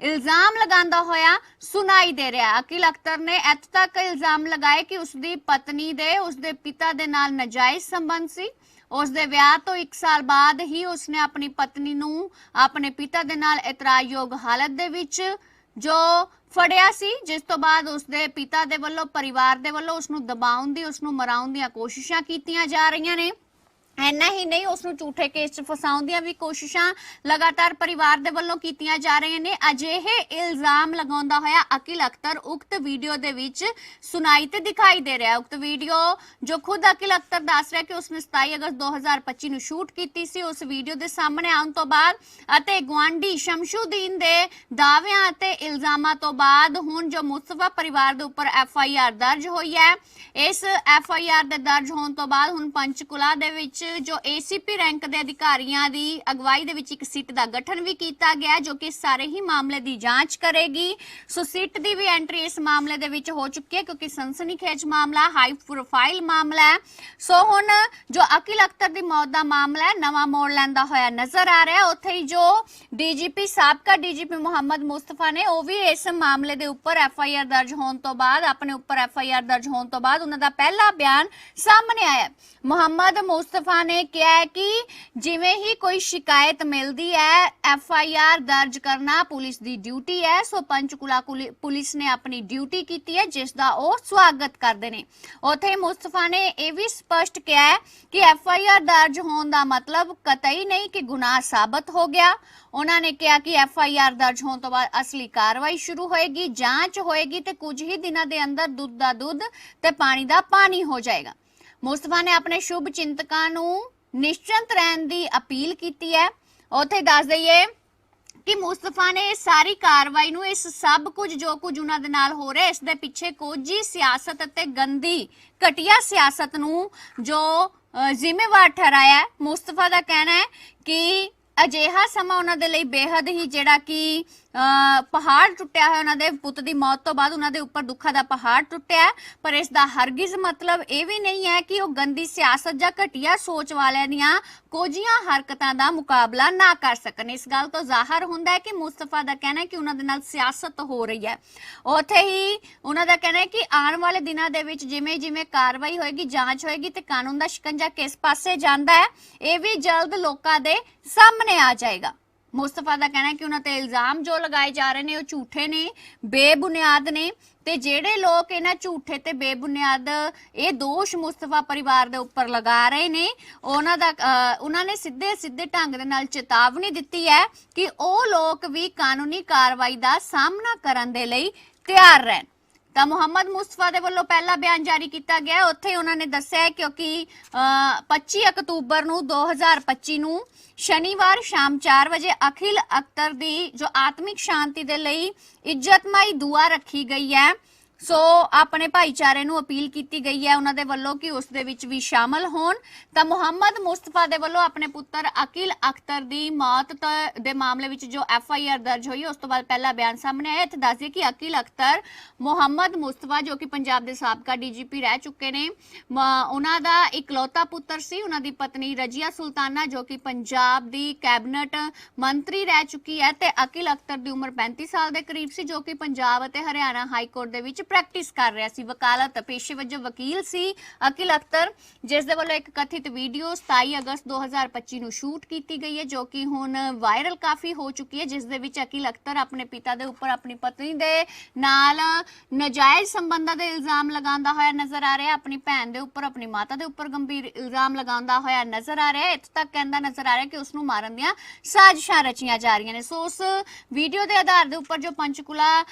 ਇਲਜ਼ਾਮ ਲਗਾਉਂਦਾ ਹੋਇਆ ਸੁਣਾਈ ਦੇ ਰਿਹਾ ਅਕਿਲ ਅਖਤਰ ਨੇ ਇੱਥੇ ਤੱਕ ਇਲਜ਼ਾਮ ਲਗਾਏ ਕਿ ਉਸ ਦੀ ਪਤਨੀ ਦੇ ਉਸ ਦੇ ਪਿਤਾ ਦੇ ਨਾਲ ਨਾਜਾਇਜ਼ ਸੰਬੰਧ ਸੀ। ਉਸ ਦੇ ਵਿਆਹ ਤੋਂ 1 ਸਾਲ ਬਾਅਦ ਹੀ ਉਸਨੇ ਆਪਣੀ ਪਤਨੀ ਨੂੰ ਆਪਣੇ ਪਿਤਾ ਦੇ ਨਾਲ ਇਤਰਾਜ਼ਯੋਗ ਹਾਲਤ ਦੇ ਵਿੱਚ ਜੋ ਫੜਿਆ ਸੀ, ਜਿਸ ਤੋਂ ਬਾਅਦ ਉਸਦੇ ਪਿਤਾ ਦੇ ਵੱਲੋਂ, ਪਰਿਵਾਰ ਦੇ ਵੱਲੋਂ ਉਸ ਨੂੰ ਦਬਾਉਣ ਦੀ ਉਸ ਨੂੰ ਮਰਾਉਣ ਦੀਆਂ ਕੋਸ਼ਿਸ਼ਾਂ ਕੀਤੀਆਂ ਜਾ ਰਹੀਆਂ ਨੇ। ਐਨਾ ਹੀ ਨਹੀਂ, ਉਸ ਨੂੰ ਝੂਠੇ ਕੇਸ 'ਚ ਫਸਾਉਣ ਦੀਆਂ ਵੀ ਕੋਸ਼ਿਸ਼ਾਂ ਲਗਾਤਾਰ ਪਰਿਵਾਰ ਦੇ ਵੱਲੋਂ ਕੀਤੀਆਂ ਜਾ ਰਹੀਆਂ ਨੇ। ਅਜਿਹੇ ਇਲਜ਼ਾਮ ਲਗਾਉਂਦਾ ਹੋਇਆ ਅਕਿਲ ਅਖਤਰ ਉਕਤ ਵੀਡੀਓ ਦੇ ਵਿੱਚ ਸੁਣਾਈ ਤੇ ਦਿਖਾਈ ਦੇ ਰਿਹਾ ਉਕਤ ਵੀਡੀਓ ਜੋ ਖੁਦ ਅਕਿਲ ਅਖਤਰ ਦੱਸ ਰਿਹਾ ਕਿ ਉਸਨੇ 27 ਅਗਸਤ 2025 ਨੂੰ ਸ਼ੂਟ ਕੀਤੀ ਸੀ। ਉਸ ਵੀਡੀਓ ਦੇ ਸਾਹਮਣੇ ਆਉਣ ਤੋਂ ਬਾਅਦ ਅਤੇ ਗਵਾਂਡੀ ਸ਼ਮਸ਼ੂਦੀਨ ਦੇ ਦਾਅਵਿਆਂ ਅਤੇ ਇਲਜ਼ਾਮਾਂ ਤੋਂ ਬਾਅਦ ਹੁਣ ਜੋ ਮੁਸਤਫਾ ਪਰਿਵਾਰ ਦੇ ਉੱਪਰ ਐਫ ਆਈ ਆਰ ਦਰਜ ਹੋਈ ਹੈ, ਇਸ ਐਫ ਆਈ ਆਰ ਦੇ ਦਰਜ ਹੋਣ ਤੋਂ ਬਾਅਦ ਹੁਣ ਪੰਚਕੁਲਾ ਦੇ ਵਿੱਚ ਜੋ ਏਸੀਪੀ ਰੈਂਕ ਦੇ ਅਧਿਕਾਰੀਆਂ ਦੀ ਅਗਵਾਈ ਦੇ ਵਿੱਚ ਇੱਕ ਸਿੱਟ ਦਾ ਗਠਨ ਵੀ ਕੀਤਾ ਗਿਆ, ਜੋ ਕਿ ਸਾਰੇ ਹੀ ਮਾਮਲੇ ਦੀ ਜਾਂਚ ਕਰੇਗੀ। ਸੋ ਸਿੱਟ ਦੀ ਵੀ ਐਂਟਰੀ ਇਸ ਮਾਮਲੇ ਦੇ ਵਿੱਚ ਹੋ ਚੁੱਕੀ ਹੈ, ਕਿਉਂਕਿ ਸਨਸਨੀਖੇਜ ਮਾਮਲਾ, ਹਾਈ ਪ੍ਰੋਫਾਈਲ ਮਾਮਲਾ ਹੈ। ਸੋ ਹੁਣ ਜੋ ਅਕਿਲ ਅਖਤਰ ਦੀ ਮੌਤ ਦਾ ਮਾਮਲਾ ਹੈ, ਨਵਾਂ ਮੋੜ ਲੈਂਦਾ ਹੋਇਆ ਨਜ਼ਰ ਆ ਰਿਹਾ। ਉੱਥੇ ਹੀ ਜੋ ਡੀਜੀਪੀ ਸਾਬਕਾ ਡੀਜੀਪੀ ਮੁਹੰਮਦ ਮੁਸਤਫਾ ਨੇ, ਉਹ ਵੀ ਇਸ ਮਾਮਲੇ ਦੇ ਉੱਪਰ ਐਫ ਆਈ ਆਰ ਦਰਜ ਹੋਣ ਤੋਂ ਬਾਅਦ, ਆਪਣੇ ਉੱਪਰ ਐਫ ਆਈ ਆਰ ਦਰਜ ਹੋਣ ਤੋਂ ਬਾਅਦ ਉਹਨਾਂ ਦਾ ਪਹਿਲਾ ਬਿਆਨ ਸਾਹਮਣੇ ਆਇਆ ਮੁਹੰਮਦ ਮੁਸਤਫਾ ਨੇ ਕਿਹਾ ਕਿ ਜਿਵੇਂ ਹੀ ਕੋਈ ਸ਼ਿਕਾਇਤ ਮਿਲਦੀ ਹੈ, ਐਫ ਆਈ ਆਰ ਦਰਜ ਕਰਨਾ ਪੁਲਿਸ ਦੀ ਡਿਊਟੀ ਹੈ। ਸੋ ਪੰਚਕੁਲਾ ਪੁਲਿਸ ਨੇ ਆਪਣੀ ਡਿਊਟੀ ਕੀਤੀ ਹੈ, ਜਿਸ ਦਾ ਉਹ ਸਵਾਗਤ ਕਰਦੇ ਨੇ। ਉਥੇ ਮੁਸਤਫਾ ਨੇ ਇਹ ਵੀ ਸਪਸ਼ਟ ਕਿਹਾ ਹੈ ਕਿ ਐਫ ਆਈ ਆਰ ਦਰਜ ਹੋਣ ਦਾ ਮਤਲਬ ਕਤਈ ਨਹੀਂ ਕਿ ਗੁਨਾਹ ਸਾਬਤ ਹੋ ਗਿਆ। ਉਹਨਾਂ ਨੇ ਕਿਹਾ ਕਿ ਐਫ ਆਈ ਆਰ ਦਰਜ ਹੋਣ ਤੋਂ ਬਾਅਦ ਅਸਲੀ ਕਾਰਵਾਈ ਸ਼ੁਰੂ ਹੋਏਗੀ, ਜਾਂਚ ਹੋਏਗੀ ਤੇ ਕੁਝ ਹੀ ਦਿਨਾਂ ਦੇ ਅੰਦਰ ਦੁੱਧ ਦਾ ਦੁੱਧ ਤੇ ਪਾਣੀ ਦਾ ਪਾਣੀ ਹੋ ਜਾਏਗਾ। ਮੁਸਤਫਾ ਨੇ ਆਪਣੇ ਸ਼ੁਭ ਚਿੰਤਕਾਂ ਨੂੰ ਨਿਸ਼ਚਿੰਤ ਰਹਿਣ ਦੀ ਅਪੀਲ ਕੀਤੀ ਹੈ। ਉਥੇ ਦੱਸ ਦਈਏ ਕਿ ਮੁਸਤਫਾ ਨੇ ਸਾਰੀ ਕਾਰਵਾਈ ਨੂੰ ਇਸ ਸਭ ਕੁਝ ਜੋ ਕੁਝ ਉਹਨਾਂ ਦੇ ਨਾਲ ਹੋ ਰਿਹਾ, ਇਸ ਦੇ ਪਿੱਛੇ ਕੋਝੀ ਸਿਆਸਤ ਅਤੇ ਗੰਦੀ, ਘਟੀਆ ਸਿਆਸਤ ਨੂੰ ਜੋ ਜ਼ਿੰਮੇਵਾਰ ਠਹਿਰਾਇਆ ਮੁਸਤਫਾ ਦਾ ਕਹਿਣਾ ਹੈ ਕਿ ਅਜਿਹਾ ਸਮਾਂ ਉਹਨਾਂ ਦੇ ਲਈ ਬੇहद ਹੀ ਜਿਹੜਾ ਕਿ ਪਹਾੜ ਟੁੱਟਿਆ ਹੈ ਉਹਨਾਂ ਦੇ, ਪੁੱਤ ਦੀ ਮੌਤ ਤੋਂ ਬਾਅਦ ਉਹਨਾਂ ਦੇ ਉੱਪਰ ਦੁੱਖਾਂ ਦਾ ਪਹਾੜ ਟੁੱਟਿਆ ਪਰ ਇਸ ਦਾ ਹਰਗਿਜ਼ ਮਤਲਬ ਇਹ ਵੀ ਨਹੀਂ ਹੈ ਕਿ ਉਹ ਗੰਦੀ ਸਿਆਸਤ ਜਾਂ ਘਟੀਆ ਸੋਚ ਵਾਲਿਆਂ ਦੀਆਂ ਕੋਝੀਆਂ ਹਰਕਤਾਂ ਦਾ ਮੁਕਾਬਲਾ ਨਾ ਕਰ ਸਕਣ। ਇਸ ਗੱਲ ਤੋਂ ਜ਼ਾਹਰ ਹੁੰਦਾ ਹੈ ਕਿ ਮੁਸਤਫਾ ਦਾ ਕਹਿਣਾ ਹੈ ਕਿ ਉਹਨਾਂ ਦੇ ਨਾਲ ਸਿਆਸਤ ਹੋ ਰਹੀ ਹੈ। ਉੱਥੇ ਹੀ ਉਹਨਾਂ ਦਾ ਕਹਿਣਾ ਹੈ ਕਿ ਆਉਣ ਵਾਲੇ ਦਿਨਾਂ ਦੇ ਵਿੱਚ ਜਿਵੇਂ ਜਿਵੇਂ ਕਾਰਵਾਈ ਹੋਏਗੀ, ਜਾਂਚ ਹੋਏਗੀ ਤੇ ਕਾਨੂੰਨ ਦਾ ਸ਼ਿਕੰਜਾ ਕਿਸ ਪਾਸੇ ਜਾਂਦਾ ਹੈ, ਇਹ ਵੀ ਜਲਦ ਲੋਕਾਂ ਦੇ ਸਾਹਮਣੇ ਆ ਜਾਏਗਾ। ਮੁਸਤਫਾ ਦਾ ਕਹਿਣਾ ਹੈ ਕਿ ਉਹਨਾਂ ਤੇ ਇਲਜ਼ਾਮ ਜੋ ਲਗਾਏ ਜਾ ਰਹੇ ਨੇ, ਉਹ ਝੂਠੇ ਨੇ, ਬੇਬੁਨਿਆਦ ਨੇ। ਤੇ ਜਿਹੜੇ ਲੋਕ ਇਹਨਾਂ ਝੂਠੇ ਤੇ ਬੇਬੁਨਿਆਦ, ਇਹ ਦੋਸ਼ ਮੁਸਤਫਾ ਪਰਿਵਾਰ ਦੇ ਉੱਪਰ ਲਗਾ ਰਹੇ ਨੇ। ਉਹਨਾਂ ਦਾ ਉਹਨਾਂ ਨੇ ਸਿੱਧੇ ਸਿੱਧੇ ਢੰਗ ਦੇ ਨਾਲ ਚੇਤਾਵਨੀ ਦਿੱਤੀ ਹੈ ਕਿ ਉਹ ਲੋਕ ਵੀ ਕਾਨੂੰਨੀ ਕਾਰਵਾਈ ਦਾ ਸਾਹਮਣਾ ਕਰਨ ਦੇ ਲਈ ਤਿਆਰ ਰਹਿਣ। ਤਾਂ ਮੁਹੰਮਦ ਮੁਸਤਫਾ ਦੇ ਵੱਲੋਂ ਪਹਿਲਾ ਬਿਆਨ ਜਾਰੀ ਕੀਤਾ ਗਿਆ ਉੱਥੇ ਉਹਨਾਂ ਨੇ ਦੱਸਿਆ ਕਿਉਂਕਿ ਅ, 25 ਅਕਤੂਬਰ ਨੂੰ 2025 ਨੂੰ ਸ਼ਨੀਵਾਰ ਸ਼ਾਮ 4 ਵਜੇ ਅਖਿਲ ਅਖਤਰ ਦੀ ਜੋ ਆਤਮਿਕ ਸ਼ਾਂਤੀ ਦੇ ਲਈ ਇੱਜ਼ਤਮਾਈ ਦੁਆ ਰੱਖੀ ਗਈ ਹੈ। ਸੋ ਆਪਣੇ ਭਾਈਚਾਰੇ ਨੂੰ ਅਪੀਲ ਕੀਤੀ ਗਈ ਹੈ ਉਹਨਾਂ ਦੇ ਵੱਲੋਂ ਕਿ ਉਸ ਦੇ ਵਿੱਚ ਵੀ ਸ਼ਾਮਲ ਹੋਣ। ਤਾਂ ਮੁਹੰਮਦ ਮੁਸਤਫਾ ਦੇ ਵੱਲੋਂ ਆਪਣੇ ਪੁੱਤਰ ਅਕਿਲ ਅਖਤਰ ਦੀ ਮੌਤ ਦੇ ਮਾਮਲੇ ਵਿੱਚ ਜੋ ਐਫ ਆਈ ਆਰ ਦਰਜ ਹੋਈ ਉਸ ਤੋਂ ਬਾਅਦ ਪਹਿਲਾ ਬਿਆਨ ਸਾਹਮਣੇ ਆਇਆ। ਇੱਥੇ ਦੱਸਦੇ ਕਿ ਅਕਿਲ ਅਖਤਰ ਮੁਹੰਮਦ ਮੁਸਤਫਾ ਜੋ ਕਿ ਪੰਜਾਬ ਦੇ ਸਾਬਕਾ ਡੀਜੀਪੀ ਰਹਿ ਚੁੱਕੇ ਨੇ, ਮ- ਉਹਨਾਂ ਦਾ ਇਕਲੌਤਾ ਪੁੱਤਰ ਸੀ। ਉਹਨਾਂ ਦੀ ਪਤਨੀ ਰਜੀਆ ਸੁਲਤਾਨਾ ਜੋ ਕਿ ਪੰਜਾਬ ਦੀ ਕੈਬਨਿਟ ਮੰਤਰੀ ਰਹਿ ਚੁੱਕੀ ਹੈ ਤੇ ਅਕਿਲ ਅਖਤਰ ਦੀ ਉਮਰ 35 ਸਾਲ ਦੇ ਕਰੀਬ ਸੀ, ਜੋ ਕਿ ਪੰਜਾਬ ਅਤੇ ਹਰਿਆਣਾ ਹਾਈ ਕੋਰਟ ਦੇ ਵਿੱਚ ਪ੍ਰੈਕਟਿਸ ਕਰ ਰਿਹਾ ਸੀ। ਵਕਾਲਤ ਪੇਸ਼ੇ ਵਜੋਂ ਵਕੀਲ ਸੀ ਅਕਿਲ ਅਖਤਰ, ਜਿਸ ਦੇ ਵੱਲੋਂ ਇੱਕ ਕਥਿਤ ਵੀਡੀਓ 27 ਅਗਸਤ 2025 ਨੂੰ ਸ਼ੂਟ ਕੀਤੀ ਗਈ ਹੈ, ਜੋ ਕਿ ਹੁਣ ਵਾਇਰਲ ਕਾਫੀ ਹੋ ਚੁੱਕੀ ਹੈ, ਜਿਸ ਦੇ ਵਿੱਚ ਅਕਿਲ ਅਖਤਰ ਆਪਣੇ ਪਿਤਾ ਦੇ ਉੱਪਰ ਆਪਣੀ ਪਤਨੀ ਦੇ ਨਾਲ ਨਜਾਇਜ਼ ਸੰਬੰਧਾਂ ਦੇ ਇਲਜ਼ਾਮ ਲਗਾਉਂਦਾ ਹੋਇਆ ਨਜ਼ਰ ਆ ਰਿਹਾ ਆਪਣੀ ਭੈਣ ਦੇ ਉੱਪਰ, ਆਪਣੀ ਮਾਤਾ ਦੇ ਉੱਪਰ ਗੰਭੀਰ ਇਲਜ਼ਾਮ ਲਗਾਉਂਦਾ ਹੋਇਆ ਨਜ਼ਰ ਆ ਰਿਹਾ ਹੈ। ਇੱਥੇ ਤੱਕ ਕਹਿੰਦਾ ਨਜ਼ਰ ਆ ਰਿਹਾ ਕਿ ਉਸ ਨੂੰ ਮਾਰਨ ਦੀਆਂ ਸਾਜ਼ਿਸ਼ਾਂ ਰਚੀਆਂ ਜਾ ਰਹੀਆਂ ਨੇ। ਸੋ ਉਸ ਵੀਡੀਓ ਦੇ ਆਧਾਰ ਦੇ ਉੱਪਰ ਜੋ ਪੰਚਕੁਲਾ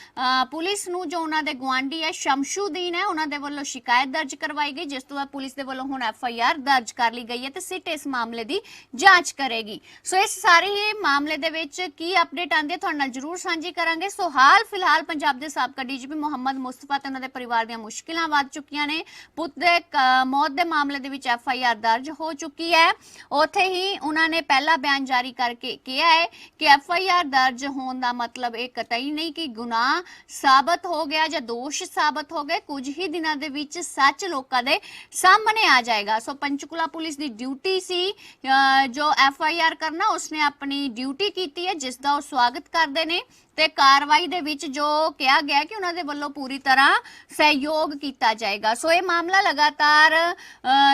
ਪੁਲਿਸ ਨੂੰ ਜੋ ਉਹਨਾਂ ਦੇ ਗਵਾਂਢੀ ਹੈ, ਸ਼ਮਸ਼ੂਦੀਨ ਹੈ। ਉਹਨਾਂ ਦੇ ਵੱਲੋਂ ਸ਼ਿਕਾਇਤ ਦਰਜ ਕਰਵਾਈ ਗਈ, ਜਿਸ ਤੋਂ ਬਾਅਦ ਪੁਲਿਸ ਦੇ ਵੱਲੋਂ ਹੁਣ ਐਫ ਆਈ ਆਰ ਦਰਜ ਕਰ ਲਈ ਗਈ ਹੈ ਤੇ ਸਿਟ ਇਸ ਮਾਮਲੇ ਦੀ ਜਾਂਚ ਕਰੇਗੀ। ਸੋ ਇਸ ਸਾਰੇ ਹੀ ਮਾਮਲੇ ਦੇ ਵਿੱਚ ਕੀ ਅਪਡੇਟ ਆਂਦੀ ਹੈ, ਤੁਹਾਡੇ ਨਾਲ ਜਰੂਰ ਸਾਂਝੀ ਕਰਾਂਗੇ। ਸੋ ਹਾਲ ਫਿਲਹਾਲ ਪੰਜਾਬ ਦੇ ਸਾਬਕਾ ਡੀਜੀਪੀ ਮੁਹੰਮਦ ਮੁਸਤਫਾ ਤੇ ਉਹਨਾਂ ਦੇ ਪਰਿਵਾਰ ਦੀਆਂ ਮੁਸ਼ਕਿਲਾਂ ਵੱਧ ਚੁੱਕੀਆਂ ਨੇ। ਪੁੱਤ ਦੇ ਮੌਤ ਦੇ ਮਾਮਲੇ ਦੇ ਵਿੱਚ ਐਫ ਆਈ ਆਰ ਦਰਜ ਹੋ ਚੁੱਕੀ ਹੈ। ਉੱਥੇ ਹੀ ਉਹਨਾਂ ਨੇ ਪਹਿਲਾ ਬਿਆਨ ਜਾਰੀ ਕਰਕੇ ਕਿਹਾ ਹੈ ਕਿ ਐਫ ਆਈ ਆਰ ਦਰਜ ਹੋਣ ਦਾ ਮਤਲਬ ਇਹ ਕਤਈ ਨਹੀਂ ਕਿ ਗੁਨਾਹ ਸਾਬਤ ਹੋ ਗਿਆ ਜਾਂ ਦੋਸ਼ ਸਾਬਤ ਹੋ ਗਏ। ਕੁਝ ਹੀ ਦਿਨਾਂ ਦੇ ਵਿੱਚ ਸੱਚ ਲੋਕਾਂ ਦੇ ਸਾਹਮਣੇ ਆ ਜਾਏਗਾ। ਸੋ ਪੰਚਕੁਲਾ ਪੁਲਿਸ ਦੀ ਡਿਊਟੀ ਸੀ। ਅ, ਜੋ ਐਫ ਆਈ ਆਰ ਕਰਨਾ ਉਸਨੇ ਆਪਣੀ ਡਿਊਟੀ ਕੀਤੀ ਹੈ ਜਿਸ ਦਾ ਉਹ ਸਵਾਗਤ ਕਰਦੇ ਨੇ। ਤੇ ਕਾਰਵਾਈ ਦੇ ਵਿੱਚ ਜੋ ਕਿਹਾ ਗਿਆ ਕਿ ਉਹਨਾਂ ਦੇ ਵੱਲੋਂ ਪੂਰੀ ਤਰ੍ਹਾਂ ਸਹਿਯੋਗ ਕੀਤਾ ਜਾਏਗਾ। ਸੋ ਇਹ ਮਾਮਲਾ ਲਗਾਤਾਰ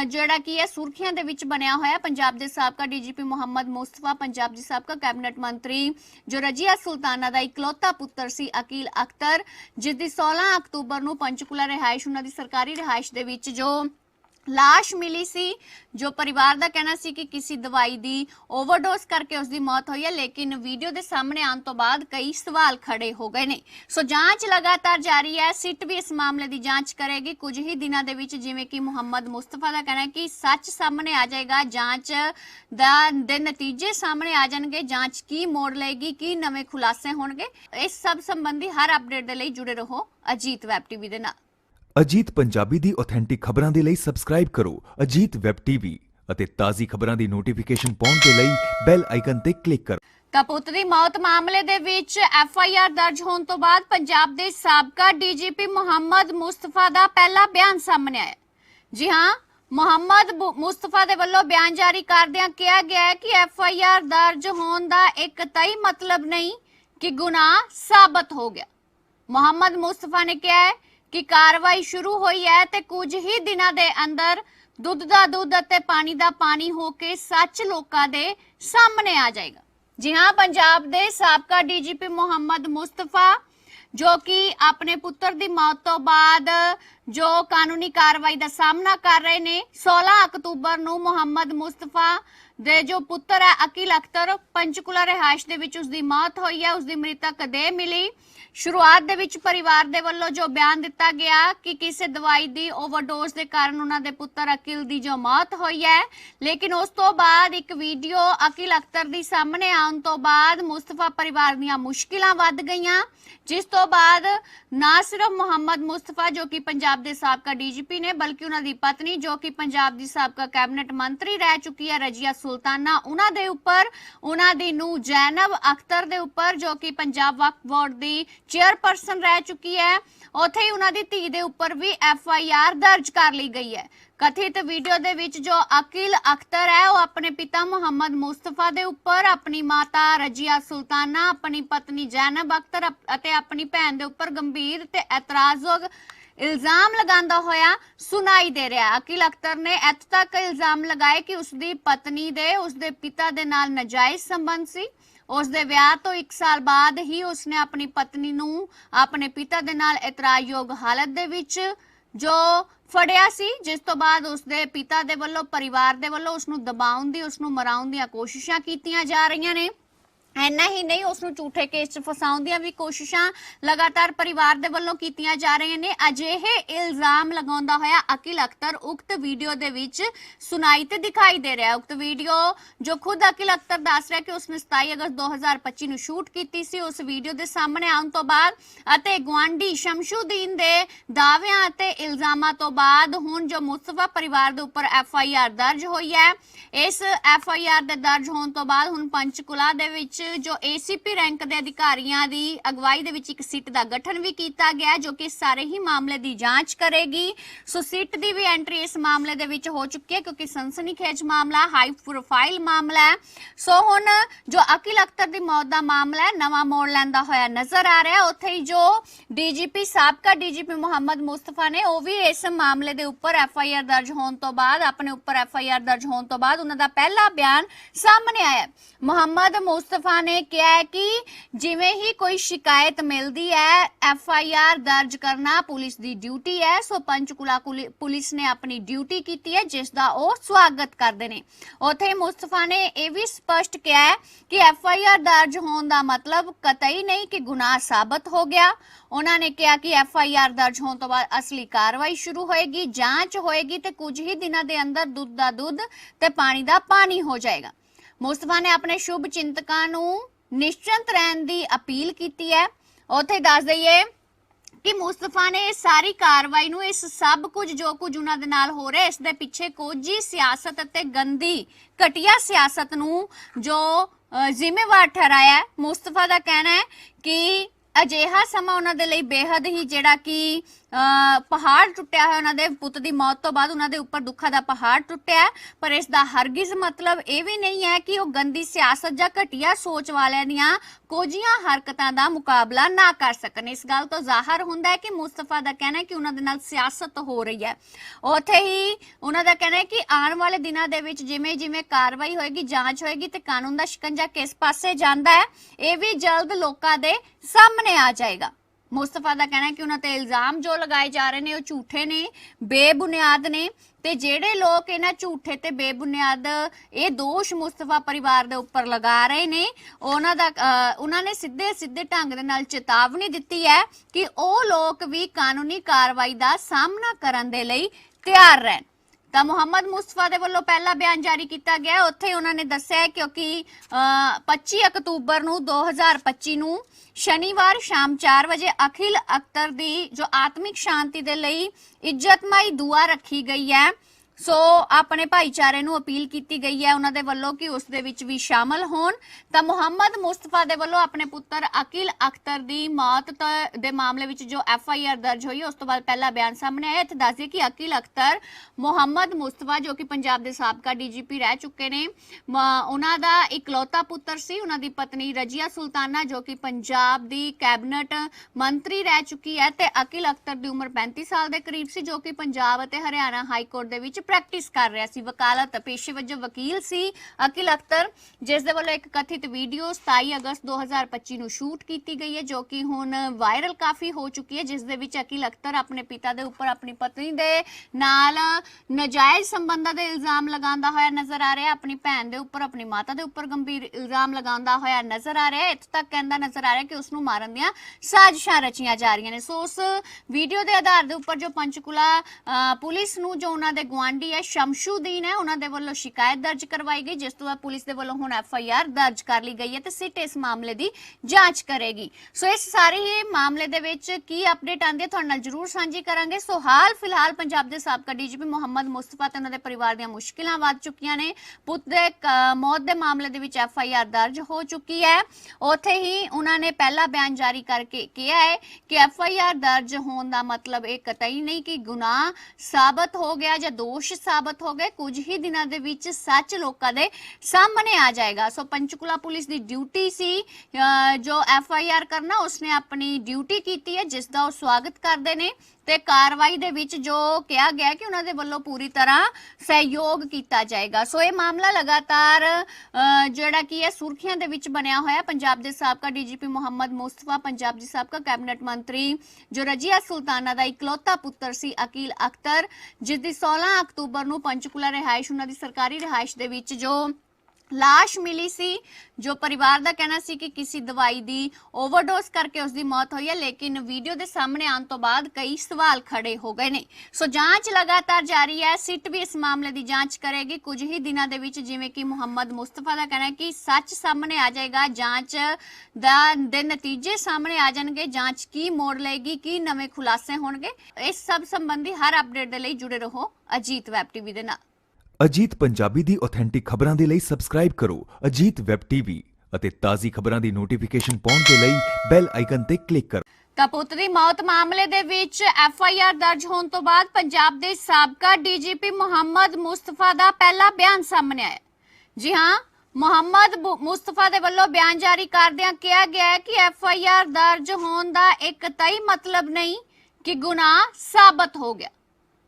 ਜਿਹੜਾ ਕੀ ਹੈ ਸੁਰਖੀਆਂ ਦੇ ਵਿੱਚ ਬਣਿਆ ਹੋਇਆ ਪੰਜਾਬ ਦੇ ਸਾਬਕਾ ਡੀਜੀਪੀ ਮੁਹੰਮਦ ਮੁਸਤਫਾ, ਪੰਜਾਬ ਦੇ ਸਾਬਕਾ ਕੈਬਨਿਟ ਮੰਤਰੀ ਜੋ ਰਜੀਆ ਸੁਲਤਾਨਾ ਦਾ ਇਕਲੌਤਾ ਪੁੱਤਰ ਸੀ ਅਕੀਲ ਅਖਤਰ, ਜਿਸ ਦੀ 16 ਅਕਤੂਬਰ ਨੂੰ ਪੰਚਕੂਲਾ ਰਿਹਾਇਸ਼, ਉਹਨਾਂ ਦੀ ਸਰਕਾਰੀ ਰਿਹਾਇਸ਼ ਦੇ ਵਿੱਚ ਜੋ ਲਾਸ਼ ਮਿਲੀ ਸੀ, ਜੋ ਪਰਿਵਾਰ ਦਾ ਕਹਿਣਾ ਸੀ ਕਿ ਕਿਸੇ ਦਵਾਈ ਦੀ ਓਵਰਡੋਜ਼ ਕਰਕੇ ਉਸ ਦੀ ਮੌਤ ਹੋਈ ਹੈ, ਲੇਕਿਨ ਵੀਡੀਓ ਦੇ ਸਾਹਮਣੇ ਆਉਣ ਤੋਂ ਬਾਅਦ ਕਈ ਸਵਾਲ ਖੜੇ ਹੋ ਗਏ ਨੇ। ਸੋ ਜਾਂਚ ਲਗਾਤਾਰ ਜਾਰੀ ਹੈ, ਸਿੱਟ ਵੀ ਇਸ ਮਾਮਲੇ ਦੀ ਜਾਂਚ ਕਰੇਗੀ। ਕੁਝ ਹੀ ਦਿਨਾਂ ਦੇ ਵਿੱਚ ਜਿਵੇਂ ਕਿ ਮੁਹੰਮਦ ਮੁਸਤਫਾ ਦਾ ਕਹਿਣਾ ਹੈ ਕਿ ਸੱਚ ਸਾਹਮਣੇ ਆ ਜਾਏਗਾ, ਜਾਂਚ ਦਾ ਦੇ ਨਤੀਜੇ ਸਾਹਮਣੇ ਆ ਜਾਣਗੇ, ਜਾਂਚ ਕੀ ਮੋੜ ਲਏਗੀ, ਕੀ ਨਵੇਂ ਖੁਲਾਸੇ ਹੋਣਗੇ। ਇਸ ਸਭ ਸੰਬੰਧੀ ਹਰ ਅਪਡੇਟ ਦੇ ਲਈ ਜੁੜੇ ਰਹੋ ਅਜੀਤ ਵੈਬ ਟੀਵੀ ਦੇ ਨਾਲ। ਅਜੀਤ ਪੰਜਾਬੀ ਦੀ ਆਥੈਂਟਿਕ ਖਬਰਾਂ ਦੇ ਲਈ ਸਬਸਕ੍ਰਾਈਬ ਕਰੋ ਅਜੀਤ ਵੈਬ ਟੀਵੀ ਅਤੇ ਤਾਜ਼ੀ ਖਬਰਾਂ ਦੀ ਨੋਟੀਫਿਕੇਸ਼ਨ ਪਾਉਣ ਦੇ ਲਈ ਬੈਲ ਆਈਕਨ ਤੇ ਕਲਿੱਕ ਕਰੋ। ਤਾਂ ਮੌਤ ਮਾਮਲੇ ਦੇ ਵਿੱਚ ਐਫ ਆਈ ਆਰ ਦਰਜ ਹੋਣ ਤੋਂ ਬਾਅਦ ਪੰਜਾਬ ਦੇ ਸਾਬਕਾ ਡੀਜੀਪੀ ਮੁਹੰਮਦ ਮੁਸਤਫਾ ਦਾ ਪਹਿਲਾ ਬਿਆਨ ਸਾਹਮਣੇ ਆਇਆ। ਜੀ ਹਾਂ, ਮੁਹੰਮਦ ਮੁਸਤਫਾ ਦੇ ਵੱਲੋਂ ਬਿਆਨ ਜਾਰੀ ਕਰਦਿਆਂ ਕਿਹਾ ਗਿਆ ਹੈ ਕਿ ਐਫ ਆਈ ਆਰ ਦਰਜ ਹੋਣ ਦਾ ਇੱਕ ਤਈ ਮਤਲਬ ਨਹੀਂ ਕਿ ਗੁਨਾਹ ਸਾਬਤ ਹੋ ਗਿਆ। ਮੁਹੰਮਦ ਮੁਸਤਫਾ ਨੇ ਕਿਹਾ ਹੈ ਕਿ ਕਾਰਵਾਈ ਸ਼ੁਰੂ ਹੋਈ ਹੈ ਤੇ ਕੁਝ ਹੀ ਦਿਨਾਂ ਦੇ ਅੰਦਰ ਦੁੱਧ ਦਾ ਦੁੱਧ ਅਤੇ ਪਾਣੀ ਦਾ ਪਾਣੀ ਹੋ ਕੇ ਸੱਚ ਲੋਕਾਂ ਦੇ ਸਾਹਮਣੇ ਆ ਜਾਏਗਾ। ਜੀ ਹਾਂ, ਪੰਜਾਬ ਦੇ ਸਾਬਕਾ ਡੀਜੀਪੀ ਮੁਹੰਮਦ ਮੁਸਤਫਾ, ਜੋ ਕਿ ਆਪਣੇ ਪੁੱਤਰ ਦੀ ਮੌਤ ਤੋਂ ਬਾਅਦ ਜੋ ਕਾਨੂੰਨੀ ਕਾਰਵਾਈ ਦਾ ਸਾਹਮਣਾ ਕਰ ਰਹੇ ਨੇ 16 ਅਕਤੂਬਰ ਨੂੰ ਮੁਹੰਮਦ ਮੁਸਤਫਾ ਦੇ ਜੋ ਪੁੱਤਰ ਹੈ ਅਕਿਲ ਅਖਤਰ, ਪੰਚਕੁਲਾ ਰਿਹਾਇਸ਼ ਦੇ ਵਿੱਚ ਉਸ ਦੀ ਮੌਤ ਹੋਈ ਹੈ ਉਸ ਦੀ ਮ੍ਰਿਤਕ ਦੇਹ ਮਿਲੀ। ਸ਼ੁਰੂਆਤ ਦੇ ਵਿੱਚ ਪਰਿਵਾਰ ਦੇ ਵੱਲੋਂ ਜੋ ਬਿਆਨ ਦਿੱਤਾ ਗਿਆ ਕਿ ਕਿਸੇ ਦਵਾਈ ਦੀ ਓਵਰਡੋਜ਼ ਦੇ ਕਾਰਨ ਉਹਨਾਂ ਦੇ ਪੁੱਤਰ ਅਕਿਲ ਦੀ ਜੋ ਮੌਤ ਹੋਈ ਹੈ, ਲੇਕਿਨ ਉਸ ਤੋਂ ਬਾਅਦ ਇੱਕ ਵੀਡੀਓ ਅਕਿਲ ਅਖਤਰ ਦੀ ਸਾਹਮਣੇ ਆਉਣ ਤੋਂ ਬਾਅਦ ਮੁਸਤਫਾ ਪਰਿਵਾਰ ਦੀਆਂ ਮੁਸ਼ਕਿਲਾਂ ਵੱਧ ਗਈਆਂ। ਜਿਸ ਤੋਂ ਬਾਅਦ ਨਾ ਸਿਰਫ ਮੁਹੰਮਦ ਮੁਸਤਫਾ ਜੋ ਕਿ ਪੰਜਾਬ ਦੇ ਸਾਬਕਾ ਡੀਜੀਪੀ ਨੇ, ਬਲਕਿ ਉਹਨਾਂ ਦੀ ਪਤਨੀ ਜੋ ਕਿ ਪੰਜਾਬ ਦੀ ਸਾਬਕਾ ਕੈਬਨਿਟ ਮੰਤਰੀ ਰਹਿ ਚੁੱਕੀ ਹੈ, ਰਜੀਆ ਸੁਲਤਾਨਾ, ਉਹਨਾਂ ਦੇ ਉੱਪਰ, ਉਹਨਾਂ ਦੀ ਨੂੰ ਜੈਨਬ ਅਖਤਰ ਦੇ ਉੱਪਰ ਜੋ ਕਿ ਪੰਜਾਬ ਵਕਫ ਬੋਰਡ ਦੀ ਚੇਅਰਪਰਸਨ ਰਹਿ ਚੁੱਕੀ ਹੈ, ਉੱਥੇ ਹੀ ਉਹਨਾਂ ਦੀ ਧੀ ਦੇ ਉੱਪਰ ਵੀ ਐਫ ਆਈ ਆਰ ਦਰਜ ਕਰ ਲਈ ਗਈ ਹੈ। ਕਥਿਤ ਵੀਡੀਓ ਦੇ ਵਿੱਚ ਜੋ ਅਕਿਲ ਅਖਤਰ ਹੈ, ਉਹ ਆਪਣੇ ਪਿਤਾ ਮੁਹੰਮਦ ਮੁਸਤਫਾ ਦੇ ਉੱਪਰ, ਆਪਣੀ ਮਾਤਾ ਰਜੀਆ ਸੁਲਤਾਨਾ, ਆਪਣੀ ਪਤਨੀ ਜੈਨਬ ਅਖਤਰ ਅਤੇ ਆਪਣੀ ਭੈਣ ਦੇ ਉੱਪਰ ਗੰਭੀਰ ਤੇ ਇਤਰਾਜ਼ਯੋਗ ਇਲਜ਼ਾਮ ਲਗਾਉਂਦਾ ਹੋਇਆ ਸੁਣਾਈ ਦੇ ਰਿਹਾ ਅਕਿਲ ਅਖਤਰ ਨੇ ਇੱਥੇ ਤੱਕ ਇਲਜ਼ਾਮ ਲਗਾਏ ਕਿ ਉਸ ਦੀ ਪਤਨੀ ਦੇ ਉਸ ਦੇ ਪਿਤਾ ਦੇ ਨਾਲ ਨਾਜਾਇਜ਼ ਸੰਬੰਧ ਸੀ। ਉਸ ਦੇ ਵਿਆਹ ਤੋਂ 1 ਸਾਲ ਬਾਅਦ ਹੀ ਉਸਨੇ ਆਪਣੀ ਪਤਨੀ ਨੂੰ ਆਪਣੇ ਪਿਤਾ ਦੇ ਨਾਲ ਇਤਰਾਜ਼ਯੋਗ ਹਾਲਤ ਦੇ ਵਿੱਚ ਜੋ ਫੜਿਆ ਸੀ, ਜਿਸ ਤੋਂ ਬਾਅਦ ਉਸਦੇ ਪਿਤਾ ਦੇ ਵੱਲੋਂ, ਪਰਿਵਾਰ ਦੇ ਵੱਲੋਂ ਉਸ ਨੂੰ ਦਬਾਉਣ ਦੀ ਉਸ ਨੂੰ ਮਰਾਉਣ ਦੀਆਂ ਕੋਸ਼ਿਸ਼ਾਂ ਕੀਤੀਆਂ ਜਾ ਰਹੀਆਂ ਨੇ। ਐਨਾ ਹੀ ਨਹੀਂ ਉਸ ਨੂੰ ਝੂਠੇ ਕੇਸ 'ਚ ਫਸਾਉਣ ਦੀਆਂ ਵੀ ਕੋਸ਼ਿਸ਼ਾਂ ਲਗਾਤਾਰ ਪਰਿਵਾਰ ਦੇ ਵੱਲੋਂ ਕੀਤੀਆਂ ਜਾ ਰਹੀਆਂ ਨੇ। ਅਜਿਹੇ ਇਲਜ਼ਾਮ ਲਗਾਉਂਦਾ ਹੋਇਆ ਅਕਿਲ ਅਖਤਰ ਉਕਤ ਵੀਡੀਓ ਦੇ ਵਿੱਚ ਸੁਣਾਈ ਤੇ ਦਿਖਾਈ ਦੇ ਰਿਹਾ ਉਕਤ ਵੀਡੀਓ ਜੋ ਖੁਦ ਅਕਿਲ ਅਖਤਰ ਦੱਸ ਰਿਹਾ ਕਿ ਉਸਨੇ 27 ਅਗਸਤ 2025 ਨੂੰ ਸ਼ੂਟ ਕੀਤੀ ਸੀ। ਉਸ ਵੀਡੀਓ ਦੇ ਸਾਹਮਣੇ ਆਉਣ ਤੋਂ ਬਾਅਦ ਅਤੇ ਗਵਾਂਡੀ ਸ਼ਮਸ਼ੂਦੀਨ ਦੇ ਦਾਅਵਿਆਂ ਅਤੇ ਇਲਜ਼ਾਮਾਂ ਤੋਂ ਬਾਅਦ ਹੁਣ ਜੋ ਮੁਸਤਫਾ ਪਰਿਵਾਰ ਦੇ ਉੱਪਰ ਐਫ ਆਈ ਆਰ ਦਰਜ ਹੋਈ ਹੈ, ਇਸ ਐਫ ਆਈ ਆਰ ਦੇ ਦਰਜ ਹੋਣ ਤੋਂ ਬਾਅਦ ਹੁਣ ਪੰਚਕੁਲਾ ਦੇ ਵਿੱਚ ਜੋ ਏਸੀਪੀ ਰੈਂਕ ਦੇ ਅਧਿਕਾਰੀਆਂ ਦੀ ਅਗਵਾਈ ਦੇ ਵਿੱਚ ਇੱਕ ਸਿੱਟ ਦਾ ਗਠਨ ਵੀ ਕੀਤਾ ਗਿਆ, ਜੋ ਕਿ ਸਾਰੇ ਹੀ ਮਾਮਲੇ ਦੀ ਜਾਂਚ ਕਰੇਗੀ। ਸੋ ਸਿੱਟ ਦੀ ਵੀ ਐਂਟਰੀ ਇਸ ਮਾਮਲੇ ਦੇ ਵਿੱਚ ਹੋ ਚੁੱਕੀ ਹੈ, ਕਿਉਂਕਿ ਸਨਸਨੀਖੇਜ ਮਾਮਲਾ ਹਾਈ ਪ੍ਰੋਫਾਈਲ ਮਾਮਲਾ ਹੈ। ਸੋ ਹੁਣ ਜੋ ਅਕਿਲ ਅਖਤਰ ਦੀ ਮੌਤ ਦਾ ਮਾਮਲਾ ਹੈ, ਨਵਾਂ ਮੋੜ ਲੈਂਦਾ ਹੋਇਆ ਨਜ਼ਰ ਆ ਰਿਹਾ। ਉੱਥੇ ਹੀ ਜੋ ਡੀਜੀਪੀ ਸਾਬਕਾ ਡੀਜੀਪੀ ਮੁਹੰਮਦ ਮੁਸਤਫਾ ਨੇ, ਉਹ ਵੀ ਇਸ ਮਾਮਲੇ ਦੇ ਉੱਪਰ ਐਫ ਆਈ ਆਰ ਦਰਜ ਹੋਣ ਤੋਂ ਬਾਅਦ, ਆਪਣੇ ਉੱਪਰ ਐਫ ਆਈ ਆਰ ਦਰਜ ਹੋਣ ਤੋਂ ਬਾਅਦ ਉਹਨਾਂ ਦਾ ਪਹਿਲਾ ਬਿਆਨ ਸਾਹਮਣੇ ਆਇਆ ਮੁਹੰਮਦ ਮੁਸਤਫਾ ਨੇ ਕਿਹਾ ਹੈ ਕਿ ਜਿਵੇਂ ਹੀ ਕੋਈ ਸ਼ਿਕਾਇਤ ਮਿਲਦੀ ਹੈ, ਐਫ ਆਈ ਆਰ ਦਰਜ ਕਰਨਾ ਪੁਲਿਸ ਦੀ ਡਿਊਟੀ ਹੈ। ਸੋ ਪੰਚਕੁਲਾ ਪੁਲਿਸ ਨੇ ਆਪਣੀ ਡਿਊਟੀ ਕੀਤੀ ਹੈ, ਜਿਸ ਦਾ ਉਹ ਸਵਾਗਤ ਕਰਦੇ ਨੇ। ਉਥੇ ਮੁਸਤਫਾ ਨੇ ਇਹ ਵੀ ਸਪਸ਼ਟ ਕਿਹਾ ਹੈ ਕਿ ਐਫ ਆਈ ਆਰ ਦਰਜ ਹੋਣ ਦਾ ਮਤਲਬ ਕਤਈ ਨਹੀਂ ਕਿ ਗੁਨਾਹ ਸਾਬਤ ਹੋ ਗਿਆ। ਉਹਨਾਂ ਨੇ ਕਿਹਾ ਕਿ ਐਫ ਆਈ ਆਰ ਦਰਜ ਹੋਣ ਤੋਂ ਬਾਅਦ ਅਸਲੀ ਕਾਰਵਾਈ ਸ਼ੁਰੂ ਹੋਏਗੀ, ਜਾਂਚ ਹੋਏਗੀ ਤੇ ਕੁਝ ਹੀ ਦਿਨਾਂ ਦੇ ਅੰਦਰ ਦੁੱਧ ਦਾ ਦੁੱਧ ਤੇ ਪਾਣੀ ਦਾ ਪਾਣੀ ਹੋ ਜਾਏਗਾ। ਮੁਸਤਫਾ ਨੇ ਆਪਣੇ ਸ਼ੁਭ ਚਿੰਤਕਾਂ ਨੂੰ ਨਿਸ਼ਚਿੰਤ ਰਹਿਣ ਦੀ ਅਪੀਲ ਕੀਤੀ ਹੈ। ਉੱਥੇ ਦੱਸ ਦਈਏ ਕਿ ਮੁਸਤਫਾ ਨੇ ਇਸ ਸਾਰੀ ਕਾਰਵਾਈ ਨੂੰ ਇਸ ਸਭ ਕੁਝ ਜੋ ਕੁਝ ਉਹਨਾਂ ਦੇ ਨਾਲ ਹੋ ਰਿਹਾ, ਇਸ ਦੇ ਪਿੱਛੇ ਕੋਝੀ ਸਿਆਸਤ ਅਤੇ ਗੰਦੀ, ਘਟੀਆ ਸਿਆਸਤ ਨੂੰ ਜੋ ਜ਼ਿੰਮੇਵਾਰ ਠਹਿਰਾਇਆ ਮੁਸਤਫਾ ਦਾ ਕਹਿਣਾ ਹੈ ਕਿ ਅਜਿਹਾ ਸਮਾਂ ਉਹਨਾਂ ਦੇ ਲਈ ਬੇहद ਹੀ ਜਿਹੜਾ ਕਿ ਪਹਾੜ ਟੁੱਟਿਆ ਹੋਇਆ ਉਹਨਾਂ ਦੇ, ਪੁੱਤ ਦੀ ਮੌਤ ਤੋਂ ਬਾਅਦ ਉਹਨਾਂ ਦੇ ਉੱਪਰ ਦੁੱਖਾਂ ਦਾ ਪਹਾੜ ਟੁੱਟਿਆ ਪਰ ਇਸ ਦਾ ਹਰਗਿਜ਼ ਮਤਲਬ ਇਹ ਵੀ ਨਹੀਂ ਹੈ ਕਿ ਉਹ ਗੰਦੀ ਸਿਆਸਤ ਜਾਂ ਘਟੀਆ ਸੋਚ ਵਾਲਿਆਂ ਦੀਆਂ ਕੋਝੀਆਂ ਹਰਕਤਾਂ ਦਾ ਮੁਕਾਬਲਾ ਨਾ ਕਰ ਸਕਣ। ਇਸ ਗੱਲ ਤੋਂ ਜ਼ਾਹਰ ਹੁੰਦਾ ਹੈ ਕਿ ਮੁਸਤਫਾ ਦਾ ਕਹਿਣਾ ਹੈ ਕਿ ਉਹਨਾਂ ਦੇ ਨਾਲ ਸਿਆਸਤ ਹੋ ਰਹੀ ਹੈ। ਉੱਥੇ ਹੀ ਉਹਨਾਂ ਦਾ ਕਹਿਣਾ ਹੈ ਕਿ ਆਉਣ ਵਾਲੇ ਦਿਨਾਂ ਦੇ ਵਿੱਚ ਜਿਵੇਂ ਜਿਵੇਂ ਕਾਰਵਾਈ ਹੋਏਗੀ, ਜਾਂਚ ਹੋਏਗੀ ਤੇ ਕਾਨੂੰਨ ਦਾ ਸ਼ਿਕੰਜਾ ਕਿਸ ਪਾਸੇ ਜਾਂਦਾ ਹੈ, ਇਹ ਵੀ ਜਲਦ ਲੋਕਾਂ ਦੇ ਸਾਹਮਣੇ ਆ ਜਾਏਗਾ। ਮੁਸਤਫਾ ਦਾ ਕਹਿਣਾ ਹੈ ਕਿ ਉਹਨਾਂ ਤੇ ਇਲਜ਼ਾਮ ਜੋ ਲਗਾਏ ਜਾ ਰਹੇ ਨੇ, ਉਹ ਝੂਠੇ ਨੇ, ਬੇਬੁਨਿਆਦ ਨੇ ਤੇ ਜਿਹੜੇ ਲੋਕ ਇਹਨਾਂ ਝੂਠੇ ਤੇ ਬੇਬੁਨਿਆਦ, ਇਹ ਦੋਸ਼ ਮੁਸਤਫਾ ਪਰਿਵਾਰ ਦੇ ਉੱਪਰ ਲਗਾ ਰਹੇ ਨੇ, ਉਹਨਾਂ ਦਾ ਉਹਨਾਂ ਨੇ ਸਿੱਧੇ ਸਿੱਧੇ ਢੰਗ ਦੇ ਨਾਲ ਚੇਤਾਵਨੀ ਦਿੱਤੀ ਹੈ ਕਿ ਉਹ ਲੋਕ ਵੀ ਕਾਨੂੰਨੀ ਕਾਰਵਾਈ ਦਾ ਸਾਹਮਣਾ ਕਰਨ ਦੇ ਲਈ ਤਿਆਰ ਰਹਿਣ। ਤਾਂ ਮੁਹੰਮਦ ਮੁਸਤਫਾ ਦੇ ਵੱਲੋਂ ਪਹਿਲਾ ਬਿਆਨ ਜਾਰੀ ਕੀਤਾ ਗਿਆ। ਉੱਥੇ ਉਹਨਾਂ ਨੇ ਦੱਸਿਆ ਕਿਉਂਕਿ ਅ, 25 ਅਕਤੂਬਰ ਨੂੰ 2025 ਨੂੰ ਸ਼ਨੀਵਾਰ ਸ਼ਾਮ 4 ਵਜੇ ਅਖਿਲ ਅਖਤਰ ਦੀ ਜੋ ਆਤਮਿਕ ਸ਼ਾਂਤੀ ਦੇ ਲਈ ਇੱਜ਼ਤਮਾਈ ਦੁਆ ਰੱਖੀ ਗਈ ਹੈ। ਸੋ ਆਪਣੇ ਭਾਈਚਾਰੇ ਨੂੰ ਅਪੀਲ ਕੀਤੀ ਗਈ ਹੈ ਉਹਨਾਂ ਦੇ ਵੱਲੋਂ ਕਿ ਉਸ ਦੇ ਵਿੱਚ ਵੀ ਸ਼ਾਮਲ ਹੋਣ। ਤਾਂ ਮੁਹੰਮਦ ਮੁਸਤਫਾ ਦੇ ਵੱਲੋਂ ਆਪਣੇ ਪੁੱਤਰ ਅਕਿਲ ਅਖਤਰ ਦੀ ਮੌਤ ਦੇ ਮਾਮਲੇ ਵਿੱਚ ਜੋ ਐਫ ਆਈ ਆਰ ਦਰਜ ਹੋਈ, ਉਸ ਤੋਂ ਬਾਅਦ ਪਹਿਲਾ ਬਿਆਨ ਸਾਹਮਣੇ ਆਇਆ। ਇੱਥੇ ਦੱਸਦੇ ਕਿ ਅਕਿਲ ਅਖਤਰ, ਮੁਹੰਮਦ ਮੁਸਤਫਾ ਜੋ ਕਿ ਪੰਜਾਬ ਦੇ ਸਾਬਕਾ ਡੀਜੀਪੀ ਰਹਿ ਚੁੱਕੇ ਨੇ ਉਹਨਾਂ ਦਾ ਇਕਲੌਤਾ ਪੁੱਤਰ ਸੀ। ਉਹਨਾਂ ਦੀ ਪਤਨੀ ਰਜੀਆ ਸੁਲਤਾਨਾ ਜੋ ਕਿ ਪੰਜਾਬ ਦੀ ਕੈਬਨਿਟ ਮੰਤਰੀ ਰਹਿ ਚੁੱਕੀ ਹੈ ਤੇ ਅਕਿਲ ਅਖਤਰ ਦੀ ਉਮਰ 35 ਸਾਲ ਦੇ ਕਰੀਬ ਸੀ, ਜੋ ਕਿ ਪੰਜਾਬ ਅਤੇ ਹਰਿਆਣਾ ਹਾਈ ਕੋਰਟ ਦੇ ਵਿੱਚ ਪ੍ਰੈਕਟਿਸ ਕਰ ਰਿਹਾ ਸੀ ਵਕਾਲਤ, ਪੇਸ਼ੇ ਵਜੋਂ ਵਕੀਲ ਸੀ ਅਕਿਲ ਅਖਤਰ, ਜਿਸ ਦੇ ਵੱਲੋਂ ਇੱਕ ਕਥਿਤ ਵੀਡੀਓ 27 ਅਗਸਤ 2025 ਨੂੰ ਸ਼ੂਟ ਕੀਤੀ ਗਈ ਹੈ, ਜੋ ਕਿ ਹੁਣ ਵਾਇਰਲ ਕਾਫੀ ਹੋ ਚੁੱਕੀ ਹੈ, ਜਿਸ ਦੇ ਵਿੱਚ ਅਕਿਲ ਅਖਤਰ ਆਪਣੇ ਪਿਤਾ ਦੇ ਉੱਪਰ ਆਪਣੀ ਪਤਨੀ ਦੇ ਨਾਲ ਨਜਾਇਜ਼ ਸੰਬੰਧਾਂ ਦੇ ਇਲਜ਼ਾਮ ਲਗਾਉਂਦਾ ਹੋਇਆ ਨਜ਼ਰ ਆ ਰਿਹਾ ਆਪਣੀ ਭੈਣ ਦੇ ਉੱਪਰ, ਆਪਣੀ ਮਾਤਾ ਦੇ ਉੱਪਰ ਗੰਭੀਰ ਇਲਜ਼ਾਮ ਲਗਾਉਂਦਾ ਹੋਇਆ ਨਜ਼ਰ ਆ ਰਿਹਾ ਹੈ। ਇੱਥੇ ਤੱਕ ਕਹਿੰਦਾ ਨਜ਼ਰ ਆ ਰਿਹਾ ਕਿ ਉਸ ਨੂੰ ਮਾਰਨ ਦੀਆਂ ਸਾਜ਼ਿਸ਼ਾਂ ਰਚੀਆਂ ਜਾ ਰਹੀਆਂ ਨੇ। ਸੋ ਉਸ ਵੀਡੀਓ ਦੇ ਆਧਾਰ ਦੇ ਉੱਪਰ ਜੋ ਪੰਚਕੁਲਾ ਪੁਲਿਸ ਨੂੰ ਜੋ ਉਹਨਾਂ ਦੇ ਗਵਾਂਢੀ ਹੈ ਸ਼ਮਸ਼ੂਦੀਨ ਹੈ, ਉਹਨਾਂ ਦੇ ਵੱਲੋਂ ਸ਼ਿਕਾਇਤ ਦਰਜ ਕਰਵਾਈ ਗਈ, ਜਿਸ ਤੋਂ ਬਾਅਦ ਪੁਲਿਸ ਦੇ ਵੱਲੋਂ ਹੁਣ ਐਫ ਆਈ ਆਰ ਦਰਜ ਕਰ ਲਈ ਗਈ ਹੈ ਤੇ ਸਿਟ ਇਸ ਮਾਮਲੇ ਦੀ ਜਾਂਚ ਕਰੇਗੀ। ਸੋ ਇਸ ਸਾਰੇ ਹੀ ਮਾਮਲੇ ਦੇ ਵਿੱਚ ਕੀ ਅਪਡੇਟ ਆਂਦੀ ਹੈ, ਤੁਹਾਡੇ ਨਾਲ ਜਰੂਰ ਸਾਂਝੀ ਕਰਾਂਗੇ। ਸੋ ਹਾਲ ਫਿਲਹਾਲ ਪੰਜਾਬ ਦੇ ਸਾਬਕਾ ਡੀਜੀਪੀ ਮੁਹੰਮਦ ਮੁਸਤਫਾ ਤੇ ਉਹਨਾਂ ਦੇ ਪਰਿਵਾਰ ਦੀਆਂ ਮੁਸ਼ਕਿਲਾਂ ਵੱਧ ਚੁੱਕੀਆਂ ਨੇ। ਪੁੱਤ ਦੇ ਮੌਤ ਦੇ ਮਾਮਲੇ ਦੇ ਵਿੱਚ ਐਫ ਆਈ ਆਰ ਦਰਜ ਹੋ ਚੁੱਕੀ ਹੈ। ਉੱਥੇ ਹੀ ਉਹਨਾਂ ਨੇ ਪਹਿਲਾ ਬਿਆਨ ਜਾਰੀ ਕਰਕੇ ਕਿਹਾ ਹੈ ਕਿ ਐਫ ਆਈ ਆਰ ਦਰਜ ਹੋਣ ਦਾ ਮਤਲਬ ਇਹ ਕਤਈ ਨਹੀਂ ਕਿ ਗੁਨਾਹ ਸਾਬਤ ਹੋ ਗਿਆ ਜਾਂ ਦੋਸ਼ ਸਾਬਤ ਹੋ ਗਏ। ਕੁਝ ਹੀ ਦਿਨਾਂ ਦੇ ਵਿੱਚ ਸੱਚ ਲੋਕਾਂ ਦੇ ਸਾਹਮਣੇ ਆ ਜਾਏਗਾ। ਸੋ ਪੰਚਕੁਲਾ ਪੁਲਿਸ ਦੀ ਡਿਊਟੀ ਸੀ। ਅਹ, ਜੋ ਐਫ ਆਈ ਆਰ ਕਰਨਾ ਉਸਨੇ ਆਪਣੀ ਡਿਊਟੀ ਕੀਤੀ ਹੈ ਜਿਸ ਦਾ ਉਹ ਸਵਾਗਤ ਕਰਦੇ ਨੇ। ਤੇ ਕਾਰਵਾਈ ਦੇ ਵਿੱਚ ਜੋ ਕਿਹਾ ਗਿਆ ਕਿ ਉਹਨਾਂ ਦੇ ਵੱਲੋਂ ਪੂਰੀ ਤਰ੍ਹਾਂ ਸਹਿਯੋਗ ਕੀਤਾ ਜਾਏਗਾ। ਸੋ ਇਹ ਮਾਮਲਾ ਲਗਾਤਾਰ ਜਿਹੜਾ ਕੀ ਹੈ ਸੁਰਖੀਆਂ ਦੇ ਵਿੱਚ ਬਣਿਆ ਹੋਇਆ, ਪੰਜਾਬ ਦੇ ਸਾਬਕਾ ਡੀਜੀਪੀ ਮੁਹੰਮਦ ਮੁਸਤਫਾ, ਪੰਜਾਬ ਦੇ ਸਾਬਕਾ ਕੈਬਨਿਟ ਮੰਤਰੀ ਜੋ ਰਜੀਆ ਸੁਲਤਾਨਾ ਦਾ ਇਕਲੌਤਾ ਪੁੱਤਰ ਸੀ ਅਕੀਲ ਅਖਤਰ, ਜਿਸ ਦੀ 16 ਅਕਤੂਬਰ ਨੂੰ ਪੰਚਕੁਲਾ ਰਿਹਾਇਸ਼, ਉਹਨਾਂ ਦੀ ਸਰਕਾਰੀ ਰਿਹਾਇਸ਼ ਦੇ ਵਿੱਚ ਜੋ ਲਾਸ਼ ਮਿਲੀ ਸੀ, ਜੋ ਪਰਿਵਾਰ ਦਾ ਕਹਿਣਾ ਸੀ ਕਿ ਕਿਸੇ ਦਵਾਈ ਦੀ ਓਵਰਡੋਜ਼ ਕਰਕੇ ਉਸ ਦੀ ਮੌਤ ਹੋਈ ਹੈ, ਲੇਕਿਨ ਵੀਡੀਓ ਦੇ ਸਾਹਮਣੇ ਆਉਣ ਤੋਂ ਬਾਅਦ ਕਈ ਸਵਾਲ ਖੜੇ ਹੋ ਗਏ ਨੇ। ਸੋ ਜਾਂਚ ਲਗਾਤਾਰ ਜਾਰੀ ਹੈ, ਸਿੱਟ ਵੀ ਇਸ ਮਾਮਲੇ ਦੀ ਜਾਂਚ ਕਰੇਗੀ। ਕੁਝ ਹੀ ਦਿਨਾਂ ਦੇ ਵਿੱਚ ਜਿਵੇਂ ਕਿ ਮੁਹੰਮਦ ਮੁਸਤਫਾ ਦਾ ਕਹਿਣਾ ਹੈ ਕਿ ਸੱਚ ਸਾਹਮਣੇ ਆ ਜਾਏਗਾ, ਜਾਂਚ ਦਾ ਦੇ ਨਤੀਜੇ ਸਾਹਮਣੇ ਆ ਜਾਣਗੇ, ਜਾਂਚ ਕੀ ਮੋੜ ਲਏਗੀ, ਕੀ ਨਵੇਂ ਖੁਲਾਸੇ ਹੋਣਗੇ। ਇਸ ਸਭ ਸੰਬੰਧੀ ਹਰ ਅਪਡੇਟ ਦੇ ਲਈ ਜੁੜੇ ਰਹੋ ਅਜੀਤ ਵੈਬ ਟੀਵੀ ਦੇ ਨਾਲ। ਅਜੀਤ ਪੰਜਾਬੀ ਦੀ ਆਥੈਂਟਿਕ ਖਬਰਾਂ ਦੇ ਲਈ ਸਬਸਕ੍ਰਾਈਬ ਕਰੋ, ਅਜੀਤ ਵੈਬ ਟੀਵੀ ਅਤੇ ਤਾਜ਼ੀ ਖਬਰਾਂ ਦੀ ਨੋਟੀਫਿਕੇਸ਼ਨ ਪਾਉਣ ਦੇ ਲਈ ਬੈਲ ਆਈਕਨ ਤੇ ਕਲਿੱਕ ਕਰੋ। ਤਾਂ ਮੌਤ ਮਾਮਲੇ ਦੇ ਵਿੱਚ ਐਫ ਆਈ ਆਰ ਦਰਜ ਹੋਣ ਤੋਂ ਬਾਅਦ ਪੰਜਾਬ ਦੇ ਸਾਬਕਾ ਡੀਜੀਪੀ ਮੁਹੰਮਦ ਮੁਸਤਫਾ ਦਾ ਪਹਿਲਾ ਬਿਆਨ ਸਾਹਮਣੇ ਆਇਆ। ਜੀ ਹਾਂ, ਮੁਹੰਮਦ ਮੁਸਤਫਾ ਦੇ ਵੱਲੋਂ ਬਿਆਨ ਜਾਰੀ ਕਰਦਿਆਂ ਕਿਹਾ ਗਿਆ ਕਿ ਐਫ ਆਈ ਆਰ ਦਰਜ ਹੋਣ ਦਾ ਇੱਕ ਤਈ ਮਤਲਬ ਨਹੀਂ ਕਿ ਗੁਨਾਹ ਸਾਬਤ ਹੋ ਗਿਆ।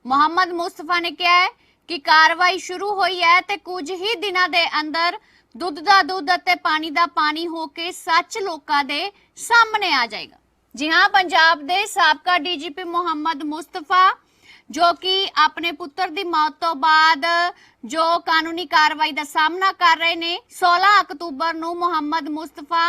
ਮੁਹੰਮਦ ਮੁਸਤਫਾ ਨੇ ਕਿਹਾ ਕਿ ਕਾਰਵਾਈ ਸ਼ੁਰੂ ਹੋਈ ਹੈ ਤੇ ਕੁਝ ਹੀ ਦਿਨਾਂ ਦੇ ਅੰਦਰ ਦੁੱਧ ਦਾ ਦੁੱਧ ਅਤੇ ਪਾਣੀ ਦਾ ਪਾਣੀ ਹੋ ਕੇ ਸੱਚ ਲੋਕਾਂ ਦੇ ਸਾਹਮਣੇ ਆ ਜਾਏਗਾ। ਜੀ ਹਾਂ, ਪੰਜਾਬ ਦੇ ਸਾਬਕਾ ਡੀਜੀਪੀ ਮੁਹੰਮਦ ਮੁਸਤਫਾ, ਜੋ ਕਿ ਆਪਣੇ ਪੁੱਤਰ ਦੀ ਮੌਤ ਤੋਂ ਬਾਅਦ ਜੋ ਕਾਨੂੰਨੀ ਕਾਰਵਾਈ ਦਾ ਸਾਹਮਣਾ ਕਰ ਰਹੇ ਨੇ 16 ਅਕਤੂਬਰ ਨੂੰ ਮੁਹੰਮਦ ਮੁਸਤਫਾ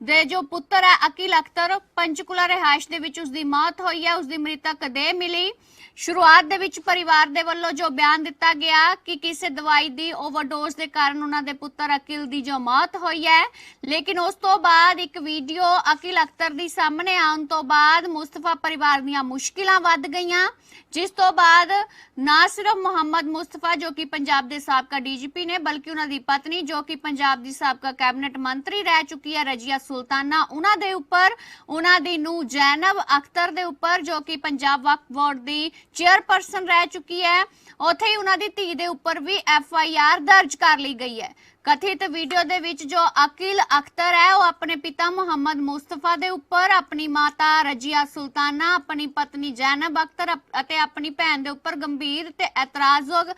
ਦੇ ਜੋ ਪੁੱਤਰ ਹੈ ਅਕਿਲ ਅਖਤਰ ਪੰਚਕੁਲਾ ਰਿਹਾਇਸ਼ ਦੇ ਵਿੱਚ ਉਸ ਦੀ ਮੌਤ ਹੋਈ ਹੈ ਉਸ ਦੀ ਮ੍ਰਿਤਕ ਦੇਹ ਮਿਲੀ। ਸ਼ੁਰੂਆਤ ਦੇ ਵਿੱਚ ਪਰਿਵਾਰ ਦੇ ਵੱਲੋਂ ਜੋ ਬਿਆਨ ਦਿੱਤਾ ਗਿਆ ਕਿ ਕਿਸੇ ਦਵਾਈ ਦੀ ਓਵਰਡੋਜ਼ ਦੇ ਕਾਰਨ ਉਹਨਾਂ ਦੇ ਪੁੱਤਰ ਅਕਿਲ ਦੀ ਜੋ ਮੌਤ ਹੋਈ ਹੈ, ਲੇਕਿਨ ਉਸ ਤੋਂ ਬਾਅਦ ਇੱਕ ਵੀਡੀਓ ਅਕਿਲ ਅਖਤਰ ਦੀ ਸਾਹਮਣੇ ਆਉਣ ਤੋਂ ਬਾਅਦ ਮੁਸਤਫਾ ਪਰਿਵਾਰ ਦੀਆਂ ਮੁਸ਼ਕਿਲਾਂ ਵੱਧ ਗਈਆਂ, ਜਿਸ ਤੋਂ ਬਾਅਦ ਨਾ ਸਿਰਫ ਮੁਹੰਮਦ ਮੁਸਤਫਾ ਜੋ ਕਿ ਪੰਜਾਬ ਦੇ ਸਾਬਕਾ ਡੀਜੀਪੀ ਨੇ, ਬਲਕਿ ਉਹਨਾਂ ਦੀ ਪਤਨੀ ਜੋ ਕਿ ਪੰਜਾਬ ਦੀ ਸਾਬਕਾ ਕੈਬਨਿਟ ਮੰਤਰੀ ਰਹਿ ਚੁੱਕੀ ਹੈ, ਰਜੀਆ ਸੁਲਤਾਨਾ, ਉਹਨਾਂ ਦੇ ਉੱਪਰ ਉਹਨਾਂ ਦੀ ਨੂੰ ਜੈਨਬ ਅਖਤਰ ਦੇ ਉੱਪਰ ਜੋ ਕਿ ਪੰਜਾਬ ਵਕਫ ਬੋਰਡ ਦੀ ਚੇਅਰਪਰਸਨ ਰਹਿ ਚੁੱਕੀ ਹੈ। ਉੱਥੇ ਹੀ ਉਹਨਾਂ ਦੀ ਧੀ ਦੇ ਉੱਪਰ ਵੀ ਐਫ ਆਈ ਆਰ ਦਰਜ ਕਰ ਲਈ ਗਈ ਹੈ। ਕਥਿਤ ਵੀਡੀਓ ਦੇ ਵਿੱਚ ਜੋ ਅਕਿਲ ਅਖਤਰ ਹੈ, ਉਹ ਆਪਣੇ ਪਿਤਾ ਮੁਹੰਮਦ ਮੁਸਤਫਾ ਦੇ ਉੱਪਰ, ਆਪਣੀ ਮਾਤਾ ਰਜੀਆ ਸੁਲਤਾਨਾ, ਆਪਣੀ ਪਤਨੀ ਜੈਨਬ ਅਖਤਰ ਅਤੇ ਆਪਣੀ ਭੈਣ ਦੇ ਉੱਪਰ ਗੰਭੀਰ ਤੇ ਇਤਰਾਜ਼ਯੋਗ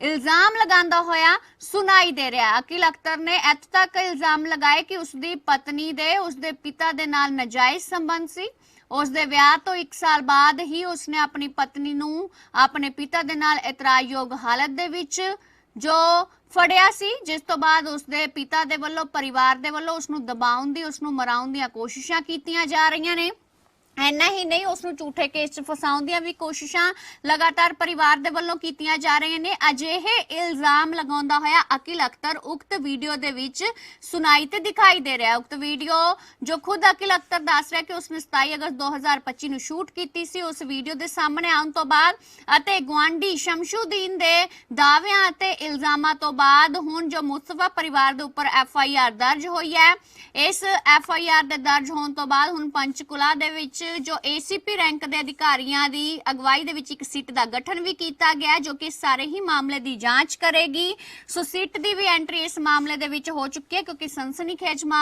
ਇਲਜ਼ਾਮ ਲਗਾਉਂਦਾ ਹੋਇਆ ਸੁਣਾਈ ਦੇ ਰਿਹਾ ਅਕਿਲ ਅਖਤਰ ਨੇ ਇੱਥੇ ਤੱਕ ਇਲਜ਼ਾਮ ਲਗਾਏ ਕਿ ਉਸ ਦੀ ਪਤਨੀ ਦੇ ਉਸ ਦੇ ਪਿਤਾ ਦੇ ਨਾਲ ਨਜਾਇਜ਼ ਸੰਬੰਧ ਸੀ। ਉਸ ਦੇ ਵਿਆਹ ਤੋਂ 1 ਸਾਲ ਬਾਅਦ ਹੀ ਉਸਨੇ ਆਪਣੀ ਪਤਨੀ ਨੂੰ ਆਪਣੇ ਪਿਤਾ ਦੇ ਨਾਲ ਇਤਰਾਜ਼ਯੋਗ ਹਾਲਤ ਦੇ ਵਿੱਚ ਜੋ ਫੜਿਆ ਸੀ, ਜਿਸ ਤੋਂ ਬਾਅਦ ਉਸਦੇ ਪਿਤਾ ਦੇ ਵੱਲੋਂ, ਪਰਿਵਾਰ ਦੇ ਵੱਲੋਂ ਉਸ ਨੂੰ ਦਬਾਉਣ ਦੀ ਉਸ ਨੂੰ ਮਰਾਉਣ ਦੀਆਂ ਕੋਸ਼ਿਸ਼ਾਂ ਕੀਤੀਆਂ ਜਾ ਰਹੀਆਂ ਨੇ। ਐਨਾ ਹੀ ਨਹੀਂ ਉਸ ਨੂੰ ਝੂਠੇ ਕੇਸ 'ਚ ਫਸਾਉਣ ਦੀਆਂ ਵੀ ਕੋਸ਼ਿਸ਼ਾਂ ਲਗਾਤਾਰ ਪਰਿਵਾਰ ਦੇ ਵੱਲੋਂ ਕੀਤੀਆਂ ਜਾ ਰਹੀਆਂ ਨੇ। ਅਜਿਹੇ ਇਲਜ਼ਾਮ ਲਗਾਉਂਦਾ ਹੋਇਆ ਅਕਿਲ ਅਖਤਰ ਉਕਤ ਵੀਡੀਓ ਦੇ ਵਿੱਚ ਸੁਣਾਈ ਤੇ ਦਿਖਾਈ ਦੇ ਰਿਹਾ। ਉਕਤ ਵੀਡੀਓ ਜੋ ਖੁਦ ਅਕਿਲ ਅਖਤਰ ਦੱਸ ਰਿਹਾ ਕਿ ਉਸਨੇ 27 ਅਗਸਤ 2025 ਨੂੰ ਸ਼ੂਟ ਕੀਤੀ ਸੀ। ਉਸ ਵੀਡੀਓ ਦੇ ਸਾਹਮਣੇ ਆਉਣ ਤੋਂ ਬਾਅਦ ਅਤੇ ਗਵਾਂਡੀ ਸ਼ਮਸ਼ੂਦੀਨ ਦੇ ਦਾਅਵਿਆਂ ਅਤੇ ਇਲਜ਼ਾਮਾਂ ਤੋਂ ਬਾਅਦ ਹੁਣ ਜੋ ਮੁਸਤਫਾ ਪਰਿਵਾਰ ਦੇ ਉੱਪਰ ਐਫ ਆਈ ਆਰ ਦਰਜ ਹੋਈ ਹੈ, ਇਸ ਐਫ ਆਈ ਆਰ ਦੇ ਦਰਜ ਹੋਣ ਤੋਂ ਬਾਅਦ ਹੁਣ ਪੰਚਕੁਲਾ ਦੇ ਵਿੱਚ ਜੋ ਏਸੀਪੀ ਰੈਂਕ ਦੇ ਅਧਿਕਾਰੀਆਂ ਦੀ ਅਗਵਾਈ ਦੇ ਵਿੱਚ ਇੱਕ ਸਿੱਟ ਦਾ ਗਠਨ ਵੀ ਕੀਤਾ ਗਿਆ, ਜੋ ਕਿ ਸਾਰੇ ਹੀ ਮਾਮਲੇ ਦੀ ਜਾਂਚ ਕਰੇਗੀ। ਸੋ ਸਿੱਟ ਦੀ ਵੀ ਐਂਟਰੀ ਇਸ ਮਾਮਲੇ ਦੇ ਵਿੱਚ ਹੋ ਚੁੱਕੀ ਹੈ, ਕਿਉਂਕਿ ਸਨਸਨੀਖੇਜ ਮਾ-